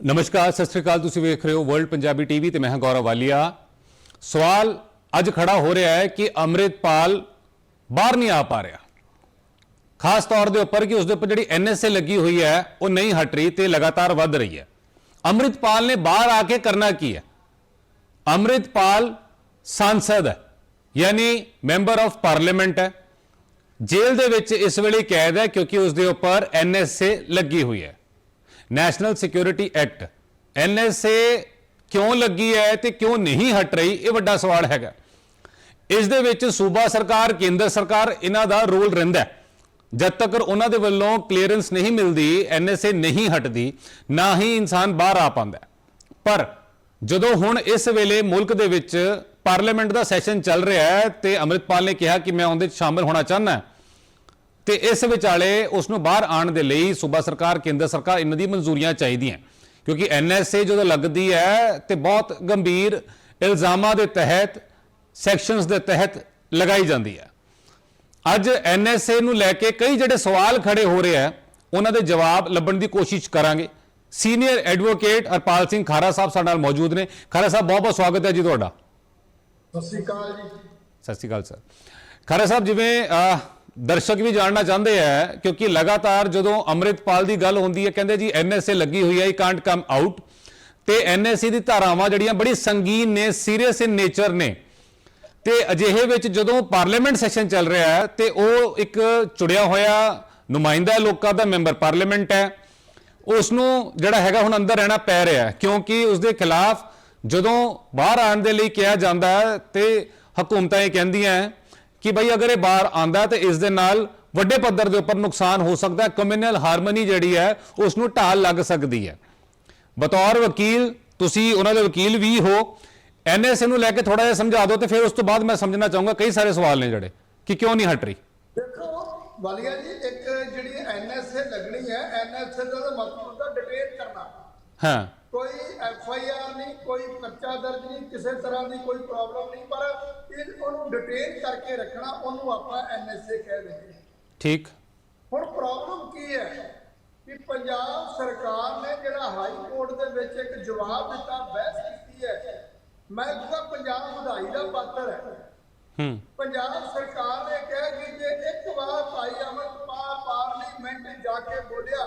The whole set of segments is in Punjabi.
ਨਮਸਕਾਰ, ਸਤਿ ਸ੍ਰੀ ਅਕਾਲ। ਤੁਸੀਂ ਵੇਖ ਰਹੇ ਹੋ ਵਰਲਡ ਪੰਜਾਬੀ ਟੀਵੀ ਤੇ ਮੈਂ ਹਾਂ ਗੌਰਵ ਵਾਲੀਆ। ਸਵਾਲ ਅੱਜ ਖੜਾ ਹੋ ਰਿਹਾ ਹੈ ਕਿ ਅੰਮ੍ਰਿਤਪਾਲ ਬਾਹਰ ਨਹੀਂ ਆ ਪਾ ਰਿਹਾ। ਖਾਸ ਤੌਰ ਦੇ ਉੱਪਰ ਕਿ ਉਸ ਦੇ ਉੱਪਰ ਜਿਹੜੀ ਐਨਐਸਏ ਲੱਗੀ ਹੋਈ ਹੈ, ਉਹ ਨਹੀਂ ਹਟ ਰਹੀ ਤੇ ਲਗਾਤਾਰ ਵੱਧ ਰਹੀ ਹੈ। ਅੰਮ੍ਰਿਤਪਾਲ ਨੇ ਬਾਹਰ ਆ ਕੇ ਕਰਨਾ ਕੀ ਹੈ? ਅੰਮ੍ਰਿਤਪਾਲ ਸੰਸਦ ਹੈ, ਯਾਨੀ ਮੈਂਬਰ ਆਫ ਪਾਰਲੀਮੈਂਟ ਹੈ। ਜੇਲ੍ਹ ਦੇ ਵਿੱਚ ਇਸ ਵੇਲੇ ਕੈਦ ਹੈ ਕਿਉਂਕਿ ਉਸ ਦੇ ਉੱਪਰ ਐਨਐਸਏ ਲੱਗੀ ਹੋਈ ਹੈ। National security act. ਐਨਐਸਏ ਕਿਉਂ ਲੱਗੀ ਹੈ ਤੇ ਕਿਉਂ ਨਹੀਂ ਹਟ ਰਹੀ? ਇਹ ਵੱਡਾ ਸਵਾਲ ਹੈਗਾ। ਇਸ ਦੇ ਵਿੱਚ ਸੂਬਾ ਸਰਕਾਰ, ਕੇਂਦਰ ਸਰਕਾਰ ਇਹਨਾਂ ਦਾ ਰੋਲ ਰਹਿੰਦਾ ਹੈ। ਜਦ ਤੱਕ ਉਹਨਾਂ ਦੇ ਵੱਲੋਂ ਕਲੀਅਰੈਂਸ ਨਹੀਂ ਮਿਲਦੀ, ਐਨਐਸਏ ਨਹੀਂ ਹਟਦੀ, ਨਾ ਹੀ ਇਨਸਾਨ ਬਾਹਰ ਆ ਪਾਉਂਦਾ ਪਰ ਜਦੋਂ ਹੁਣ ਇਸ ਵੇਲੇ ਮੁਲਕ ਦੇ ਵਿੱਚ ਪਾਰਲੀਮੈਂਟ ਦਾ ਸੈਸ਼ਨ ਚੱਲ ਰਿਹਾ ਹੈ ਤੇ ਅਮਰਿਤਪਾਲ ਨੇ ਕਿਹਾ ਕਿ ਮੈਂ ਉਹਦੇ 'ਚ ਸ਼ਾਮਲ ਹੋਣਾ ਚਾਹੁੰਦਾ ਤੇ ਇਸ ਵਿਚਾਲੇ ਉਸ ਨੂੰ ਬਾਹਰ ਆਉਣ ਦੇ ਲਈ ਸੂਬਾ ਸਰਕਾਰ ਕੇਂਦਰ ਸਰਕਾਰ ਇਹਨਾਂ ਦੀ ਮਨਜ਼ੂਰੀਆਂ ਚਾਹੀਦੀਆਂ ਕਿਉਂਕਿ ਐਨਐਸਏ ਜਦੋਂ ਲੱਗਦੀ ਹੈ ਤੇ ਬਹੁਤ ਗੰਭੀਰ ਇਲਜ਼ਾਮਾਂ ਦੇ ਤਹਿਤ ਸੈਕਸ਼ਨਸ ਦੇ ਤਹਿਤ ਲਗਾਈ ਜਾਂਦੀ ਹੈ। ਅੱਜ ਐਨਐਸਏ ਨੂੰ ਲੈ ਕੇ ਕਈ ਜਿਹੜੇ ਸਵਾਲ ਖੜੇ ਹੋ ਰਹੇ ਆ ਉਹਨਾਂ ਦੇ ਜਵਾਬ ਲੱਭਣ ਦੀ ਕੋਸ਼ਿਸ਼ ਕਰਾਂਗੇ। ਸੀਨੀਅਰ ਐਡਵੋਕੇਟ ਹਰਪਾਲ ਸਿੰਘ ਖਾਰਾ ਸਾਹਿਬ ਸਾਡੇ ਨਾਲ ਮੌਜੂਦ ਨੇ। ਖਾਰਾ ਸਾਹਿਬ ਬਹੁਤ ਬਹੁਤ ਸਵਾਗਤ ਹੈ ਜੀ ਤੁਹਾਡਾ। ਸਤਿ ਸ਼੍ਰੀ ਅਕਾਲ ਜੀ। ਸਤਿ ਸ਼੍ਰੀ ਅਕਾਲ ਸਰ। ਖਰਾ ਸਾਹਿਬ ਜਿਵੇਂ ਦਰਸ਼ਕ ਵੀ ਜਾਣਨਾ ਚਾਹੁੰਦੇ ਆ, ਕਿਉਂਕਿ ਲਗਾਤਾਰ ਜਦੋਂ ਅੰਮ੍ਰਿਤਪਾਲ ਦੀ ਗੱਲ ਹੁੰਦੀ ਹੈ, ਕਹਿੰਦੇ ਜੀ ਐਨਐਸਏ ਲੱਗੀ ਹੋਈ ਹੈ ਹੀ ਕਾਂਟ ਕਮ ਆਊਟ ਤੇ ਐਨਐਸਏ ਦੀ ਧਾਰਾਵਾਂ ਜਿਹੜੀਆਂ ਬੜੀ ਸੰਗੀਨ ਨੇ ਸੀਰੀਅਸ ਇਨ ਨੇਚਰ ਨੇ। ਤੇ ਅਜਿਹੇ ਵਿੱਚ ਜਦੋਂ ਪਾਰਲੀਮੈਂਟ ਸੈਸ਼ਨ ਚੱਲ ਰਿਹਾ ਹੈ, ਤੇ ਉਹ ਇੱਕ ਚੁੜਿਆ ਹੋਇਆ ਨੁਮਾਇੰਦਾ ਲੋਕਾਂ ਦਾ ਮੈਂਬਰ ਪਾਰਲੀਮੈਂਟ ਹੈ। ਉਸ ਨੂੰ ਜਿਹੜਾ ਹੈਗਾ ਹੁਣ ਅੰਦਰ ਰਹਿਣਾ ਪੈ ਰਿਹਾ ਕਿਉਂਕਿ ਉਸ ਦੇ ਖਿਲਾਫ ਜਦੋਂ ਬਾਹਰ ਆਉਣ ਦੇ ਲਈ ਕਿਹਾ ਜਾਂਦਾ ਹੈ, ਤੇ ਹਕੂਮਤਾਂ ਇਹ ਕਹਿੰਦੀਆਂ ਹੈ ਕਿ ਭਈ ਅਗਰ ਇਹ ਬਾਹਰ ਆਂਦਾ ਤੇ ਇਸ ਦੇ ਨਾਲ ਵੱਡੇ ਪੱਧਰ ਦੇ ਉੱਪਰ ਨੁਕਸਾਨ ਹੋ ਸਕਦਾ ਹੈ ਕਮਿਊਨਲ ਹਾਰਮਨੀ ਜਿਹੜੀ ਹੈ ਉਸ ਨੂੰ ਢਾਲ ਲੱਗ ਸਕਦੀ ਹੈ। ਬਤੌਰ ਵਕੀਲ ਤੁਸੀਂ ਉਹਨਾਂ ਦੇ ਵਕੀਲ ਵੀ ਹੋ ਐਨਐਸਏ ਨੂੰ ਲੈ ਕੇ ਥੋੜਾ ਜਿਹਾ ਸਮਝਾ ਦਿਓ ਤੇ ਫਿਰ ਉਸ ਤੋਂ ਬਾਅਦ ਮੈਂ ਸਮਝਣਾ ਚਾਹੂੰਗਾ ਕਈ ਸਾਰੇ ਸਵਾਲ ਨੇ ਜਿਹੜੇ ਕਿ ਕਿਉਂ ਨਹੀਂ ਹਟ ਰਹੀ? ਦੇਖੋ ਵਾਲੀਆ ਜੀ ਇੱਕ ਜਿਹੜੀ ਐਨਐਸਏ ਲੱਗਣੀ ਹੈ ਐਨਐਸਏ ਦਾ ਮਤਲਬ ਹੁੰਦਾ ਡਿਟੇਨ ਕਰਨਾ। ਹਾਂ। ਐਫ ਆਈ ਆਰ ਨਹੀਂ ਕੋਈ ਪਰਚਾ ਦਰਜ ਨਹੀਂ ਕਿਸੇ ਤਰ੍ਹਾਂ ਦੀ ਕੋਈ ਪ੍ਰੋਬਲਮ ਨਹੀਂ ਪਰ ਇਹ ਉਹਨੂੰ ਡਿਟੇਨ ਕਰਕੇ ਰੱਖਣਾ ਉਹਨੂੰ ਆਪਾਂ ਐਨਐਸਏ ਕਹਿ ਦਿੰਦੇ ਹਾਂ। ਠੀਕ। ਹੁਣ ਪ੍ਰੋਬਲਮ ਕੀ ਹੈ? ਕਿ ਪੰਜਾਬ ਸਰਕਾਰ ਨੇ ਜਿਹੜਾ ਹਾਈ ਕੋਰਟ ਦੇ ਵਿੱਚ ਇੱਕ ਜਵਾਬ ਦਿੱਤਾ ਬਹਿਸ ਕੀਤੀ ਹੈ। ਮੈਂ ਕਹੂੰਗਾ ਪੰਜਾਬ ਵਧਾਈ ਦਾ ਪਾਤਰ ਹੈ। ਹੂੰ। ਪੰਜਾਬ ਸਰਕਾਰ ਨੇ ਕਿਹਾ ਕਿ ਜੇ ਇੱਕ ਵਾਰ ਭਾਈ ਅਮਰਪਾਲ ਪਾਰਲੀਮੈਂਟ ਜਾ ਕੇ ਬੋਲਿਆ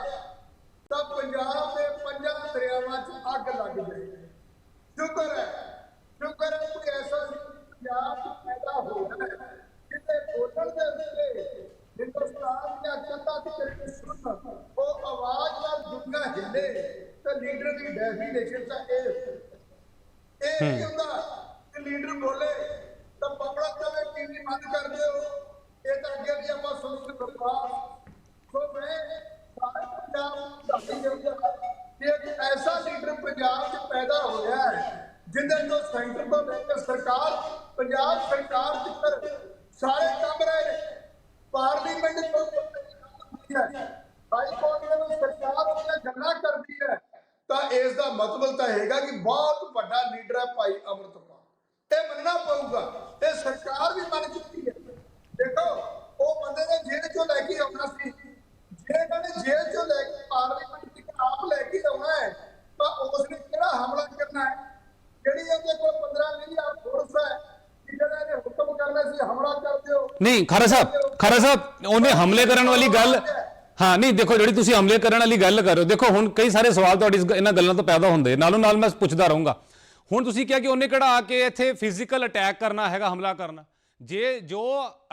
ਤਾਂ ਪੰਜਾਬ ਦੇ ਪੰਜਾਂ ਦਰਿਆਵਾਂ 'ਚ ਅੱਗ ਲੱਗ ਜਾਏ ਸ਼ੁਕਰ ਹੈ ਸ਼ੁਕਰ ਹੈ ਕੋਈ ਐਸਾ ਪੰਜਾਬ 'ਚ ਪੈਦਾ ਹੋ ਹੈ ਜਿੱਥੇ ਬੋਲਣ ਦੇ ਉੱਤੇ ਹਿੰਦੁਸਤਾਨ ਦੀਆਂ ਕੰਧਾਂ ਤੇ ਕਰਕੇ ਸੁਣ ਉਹ ਆਵਾਜ਼ ਨਾਲ ਦੁਨੀਆ ਹਿੱਲੇ ਤੇ ਲੀਡਰ ਦੀ ਡੈਫੀਨੇਸ਼ਨ ਤਾਂ ਇਹ ਇਹ ਕੀ ਹੁੰਦਾ ਕਿ ਲੀਡਰ ਬੋਲੇ ਤਾਂ ਪਬਲਿਕ ਕਵੇ ਟੀਵੀ ਬੰਦ ਕਰ ਦਿਓ। ਇਹ ਤਾਂ ਅੱਗੇ ਵੀ ਆਪਾਂ ਸੁਣ ਕੇ ਬਰਖਾਸਤ ਸੋ ਮੈਂ ਸਾਰੇ ਪੰਜਾਬ ਨੂੰ ਦੱਸੀ ਜਾਊਗਾ ਕਿ ਇੱਕ ਐਸਾ ਲੀਡਰ ਪੰਜਾਬ 'ਚ ਪੈਦਾ ਹੋਇਆ ਹੈ ਜਿਹਦੇ ਤੋਂ ਸੈਂਟਰ ਤੋਂ ਲੈ ਕੇ ਸਰਕਾਰ ਪੰਜਾਬ ਸਰਕਾਰ ਤੱਕ ਸਾਰੇ ਕੰਮ ਰਹੇ ਨੇ ਪਾਰਲੀਮੈਂਟ ਤੋਂ ਹਾਈ ਕੋਰਟ ਨੇ ਸਰਕਾਰ ਉਹਦੀਆਂ ਗੱਲਾਂ ਕਰਦੀ ਹੈ ਤਾਂ ਇਸ ਦਾ ਮਤਲਬ ਤਾਂ ਹੈਗਾ ਕਿ ਬਹੁਤ ਵੱਡਾ ਲੀਡਰ ਹੈ ਭਾਈ ਅਮਰਤਪਾਲ ਇਹ ਮੰਨਣਾ ਪਊਗਾ ਤੇ ਸਰਕਾਰ ਵੀ ਮੰਨ ਚੁੱਕੀ ਹੈ ਦੇਖੋ ਉਹ ਬੰਦੇ ਨੇ ਜੇਲ੍ਹ ਚੋਂ ਲੈ ਕੇ ਆਉਣਾ ਸੀ ਜੇ ਇਹਨਾਂ ਨੇ ਜੇਲ੍ਹ ਚੋਂ ਲੈ ਕੇ ਪਾਰਲੀਮੈਂਟ ਤੱਕ ਆਪ ਲੈ ਕੇ ਆਉਣਾ ਹੈ ਤਾਂ ਉਸ ਨੇ ਕਿਹੜਾ ਹਮਲਾ ਕਰਨਾ ਹੈ ਜਿਹੜੀ ਉਹਦੇ ਕੋਲ 15 20 ਹਜ਼ਾਰ ਫੋਰਸ ਹੈ ਕਿ ਜਿਹੜਾ ਇਹਨੇ ਹੁਕਮ ਕਰਨਾ ਸੀ ਹਮਲਾ ਕਰ ਦਿਓ ਨਹੀਂ, ਖਰਾ ਸਾਹਿਬ ਖਰਾ ਸਾਹਿਬ, ਉਹਨੇ ਹਮਲੇ ਕਰਨ ਵਾਲੀ ਗੱਲ ਹਾਂ, ਨਹੀਂ, ਦੇਖੋ ਜਿਹੜੀ ਤੁਸੀਂ ਹਮਲੇ ਕਰਨ ਵਾਲੀ ਗੱਲ ਕਰ ਰਹੇ ਹੋ, ਦੇਖੋ ਹੁਣ ਕਈ ਸਾਰੇ ਸਵਾਲ ਤੁਹਾਡੀ ਇਸ ਇਹਨਾਂ ਗੱਲਾਂ ਤੋਂ ਪੈਦਾ ਹੁੰਦੇ ਨਾਲੋਂ ਨਾਲ ਮੈਂ ਪੁੱਛਦਾ ਰਹੂੰਗਾ। ਹੁਣ ਤੁਸੀਂ ਕਿਹਾ ਕਿ ਉਹਨੇ ਕਿਹੜਾ ਆ ਕੇ ਇੱਥੇ ਫਿਜ਼ੀਕਲ ਅਟੈਕ ਕਰਨਾ ਹੈਗਾ, ਹਮਲਾ ਕਰਨਾ। ਜੇ ਜੋ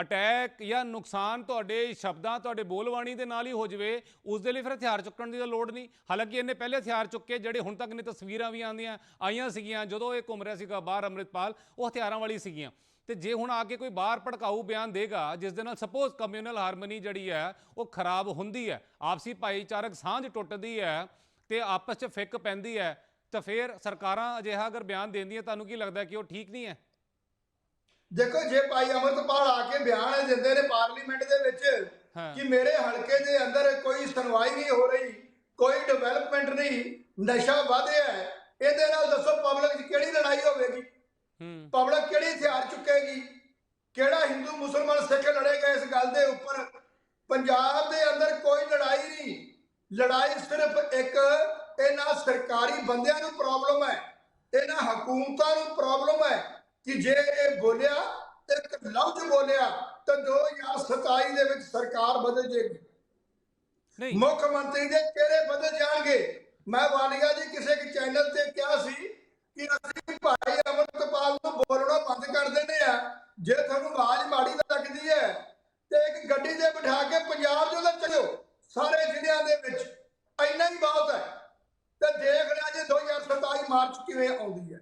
ਅਟੈਕ ਜਾਂ ਨੁਕਸਾਨ ਤੁਹਾਡੇ ਸ਼ਬਦਾਂ, ਤੁਹਾਡੇ ਬੋਲਬਾਣੀ ਦੇ ਨਾਲ ਹੀ ਹੋ ਜਵੇ, ਉਸ ਦੇ ਲਈ ਫਿਰ ਹਥਿਆਰ ਚੁੱਕਣ ਦੀ ਤਾਂ ਲੋੜ ਨਹੀਂ। ਹਾਲਾਂਕਿ ਇਹਨੇ ਪਹਿਲੇ ਹਥਿਆਰ ਚੁੱਕੇ, ਜਿਹੜੇ ਹੁਣ ਤੱਕ ਨੇ ਤਸਵੀਰਾਂ ਵੀ ਆਉਂਦੀਆਂ, ਆਈਆਂ ਸੀਗੀਆਂ, ਜਦੋਂ ਇਹ ਘੁੰਮ ਰਿਹਾ ਸੀਗਾ ਬਾਹਰ ਅੰਮ੍ਰਿਤਪਾਲ, ਉਹ ਹਥਿਆਰਾਂ ਵਾਲੀ ਸੀਗੀਆਂ। ਤੇ ਜੇ ਹੁਣ ਆ ਕੇ ਕੋਈ ਬਾਹਰ ਭੜਕਾਊ ਬਿਆਨ ਦੇਗਾ ਜਿਸ ਦੇ ਨਾਲ ਸਪੋਜ਼ ਕਮਿਊਨਲ ਹਾਰਮਨੀ ਜਿਹੜੀ ਹੈ ਉਹ ਖਰਾਬ ਹੁੰਦੀ ਹੈ ਆਪਸੀ ਭਾਈਚਾਰਕ ਸਾਂਝ ਟੁੱਟਦੀ ਹੈ ਤੇ ਆਪਸ 'ਚ ਫਿੱਕ ਪੈਂਦੀ ਹੈ ਤਾਂ ਫਿਰ ਸਰਕਾਰਾਂ ਅਜਿਹਾ ਅਗਰ ਬਿਆਨ ਦਿੰਦੀਆਂ ਤੁਹਾਨੂੰ ਕੀ ਲੱਗਦਾ ਕਿ ਉਹ ਠੀਕ ਨਹੀਂ ਹੈ ਦੇਖੋ ਜੇ ਭਾਈ ਅਮਰਤਪਾਲ ਆ ਕੇ ਬਿਆਨ ਦਿੰਦੇ ਨੇ ਪਾਰਲੀਮੈਂਟ ਦੇ ਵਿੱਚ। ਕਿ ਮੇਰੇ ਹਲਕੇ ਦੇ ਅੰਦਰ ਕੋਈ ਸੁਣਵਾਈ ਨਹੀਂ ਹੋ ਰਹੀ ਕੋਈ ਡਿਵੈਲਪਮੈਂਟ ਨਹੀਂ ਨਸ਼ਾ ਵਧਿਆ ਇਹਦੇ ਨਾਲ ਦੱਸੋ ਪਬਲਿਕ 'ਚ ਕਿਹੜੀ ਲੜਾਈ ਹੋਵੇਗੀ ਪਬਲਿਕ ਕਿਹੜੀ ਹਥਿਆਰ ਚੁੱਕੇਗੀ? ਕਿਹੜਾ ਹਿੰਦੂ ਮੁਸਲਮਾਨ ਸਿੱਖ ਲੜੇਗਾ ਇਸ ਗੱਲ ਦੇ ਉੱਪਰ? ਪੰਜਾਬ ਦੇ ਅੰਦਰ ਕੋਈ ਲੜਾਈ ਨਹੀਂ। ਲੜਾਈ ਸਿਰਫ ਇੱਕ ਇਹਨਾਂ ਸਰਕਾਰੀ ਬੰਦਿਆਂ ਨੂੰ ਪ੍ਰੋਬਲਮ ਹੈ। ਇਹਨਾਂ ਹਕੂਮਤਾਂ ਨੂੰ ਪ੍ਰੋਬਲਮ ਹੈ ਕਿ ਜੇ ਇਹ ਬੋਲਿਆ ਇੱਕ ਲਫ਼ਜ਼ ਬੋਲਿਆ ਤਾਂ 2027 ਦੇ ਵਿੱਚ ਸਰਕਾਰ ਬਦਲ ਜੇਗੀ। ਨਹੀਂ। ਮੁੱਖ ਮੰਤਰੀ ਦੇ ਚਿਹਰੇ ਬਦਲ ਜਾਣਗੇ। ਮੈਂ ਵਾਲੀਆ ਜੀ ਕਿਸੇ ਇੱਕ ਚੈਨਲ ਤੇ ਕਿਹਾ ਸੀ ਕਿ ਅਸੀਂ ਭਾਈ ਅਮਰਤਪਾਲ ਨੂੰ ਬੋਲਣਾ ਬੰਦ ਕਰ ਦਿੰਦੇ ਆ। ਜੇ ਤੁਹਾਨੂੰ ਆਵਾਜ਼ ਮਾੜੀ ਲੱਗਦੀ ਹੈ, ਤੇ ਇੱਕ ਗੱਡੀ ਤੇ ਬਿਠਾ ਕੇ ਪੰਜਾਬ ਚੋਂ ਤਾਂ ਚਲਿਓ, ਸਾਰੇ ਜ਼ਿਲ੍ਹਿਆਂ ਦੇ ਵਿੱਚ। ਇੰਨਾ ਹੀ ਬਹੁਤ ਹੈ। ਤੇ ਦੇਖ ਲਿਆ ਜੀ 2027 ਮਾਰਚ ਕਿਵੇਂ ਆਉਂਦੀ ਹੈ।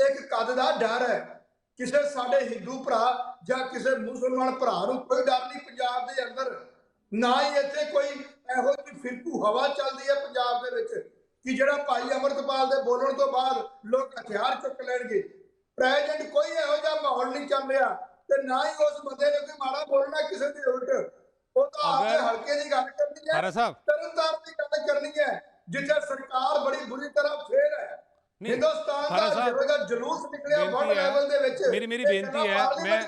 ਇੱਕ ਕਦ ਦਾ ਡਰ ਹੈ। ਕਿਸੇ ਸਾਡੇ ਹਿੰਦੂ ਭਰਾ ਜਾਂ ਕਿਸੇ ਮੁਸਲਮਾਨ ਭਰਾ ਨੂੰ ਕੋਈ ਡਰ ਨਹੀਂ ਪੰਜਾਬ ਦੇ ਅੰਦਰ। ਨਾ ਹੀ ਇੱਥੇ ਕੋਈ ਇਹੋ ਜਿਹੀ ਫਿਰਕੂ ਹਵਾ ਚੱਲਦੀ ਹੈ ਪੰਜਾਬ ਦੇ ਵਿੱਚ ਕਿ ਜਿਹੜਾ ਭਾਈ ਅਮਰਤਪਾਲ ਦੇ ਬੋਲਣ ਤੋਂ ਬਾਅਦ ਲੋਕ ਹਥਿਆਰ ਚੁੱਕ ਲੈਣਗੇ। ਪ੍ਰੈਜ਼ੈਂਟ ਕੋਈ ਇਹੋ ਜਿਹਾ ਮਾਹੌਲ ਨਹੀਂ ਚੱਲ ਰਿਹਾ ਤੇ ਨਾ ਹੀ ਉਸ ਬੰਦੇ ਨੇ ਕੋਈ ਮਾੜਾ ਬੋਲਣਾ ਕਿਸੇ ਦੇ ਉਲਟ ਉਹ ਤਾਂ ਆਪਣੇ ਹਲਕੇ ਦੀ ਗੱਲ ਕਰਨੀ ਹੈ। ਤਰਨਤਾਰਨ ਦੀ ਗੱਲ ਕਰਨੀ ਹੈ ਜਿੱਥੇ ਸਰਕਾਰ ਬੜੀ ਬੁਰੀ ਤਰ੍ਹਾਂ ਫੇਰ ਹੈ ਹਿੰਦੁਸਤਾਨ ਦਾ ਜਿਹੜਾ ਜਲੂਸ ਨਿਕਲਿਆ ਵਰਲਡ ਲੈਵਲ ਦੇ ਵਿੱਚ ਮੇਰੀ- ਮੇਰੀ ਬੇਨਤੀ ਹੈ, ਮੈਂ-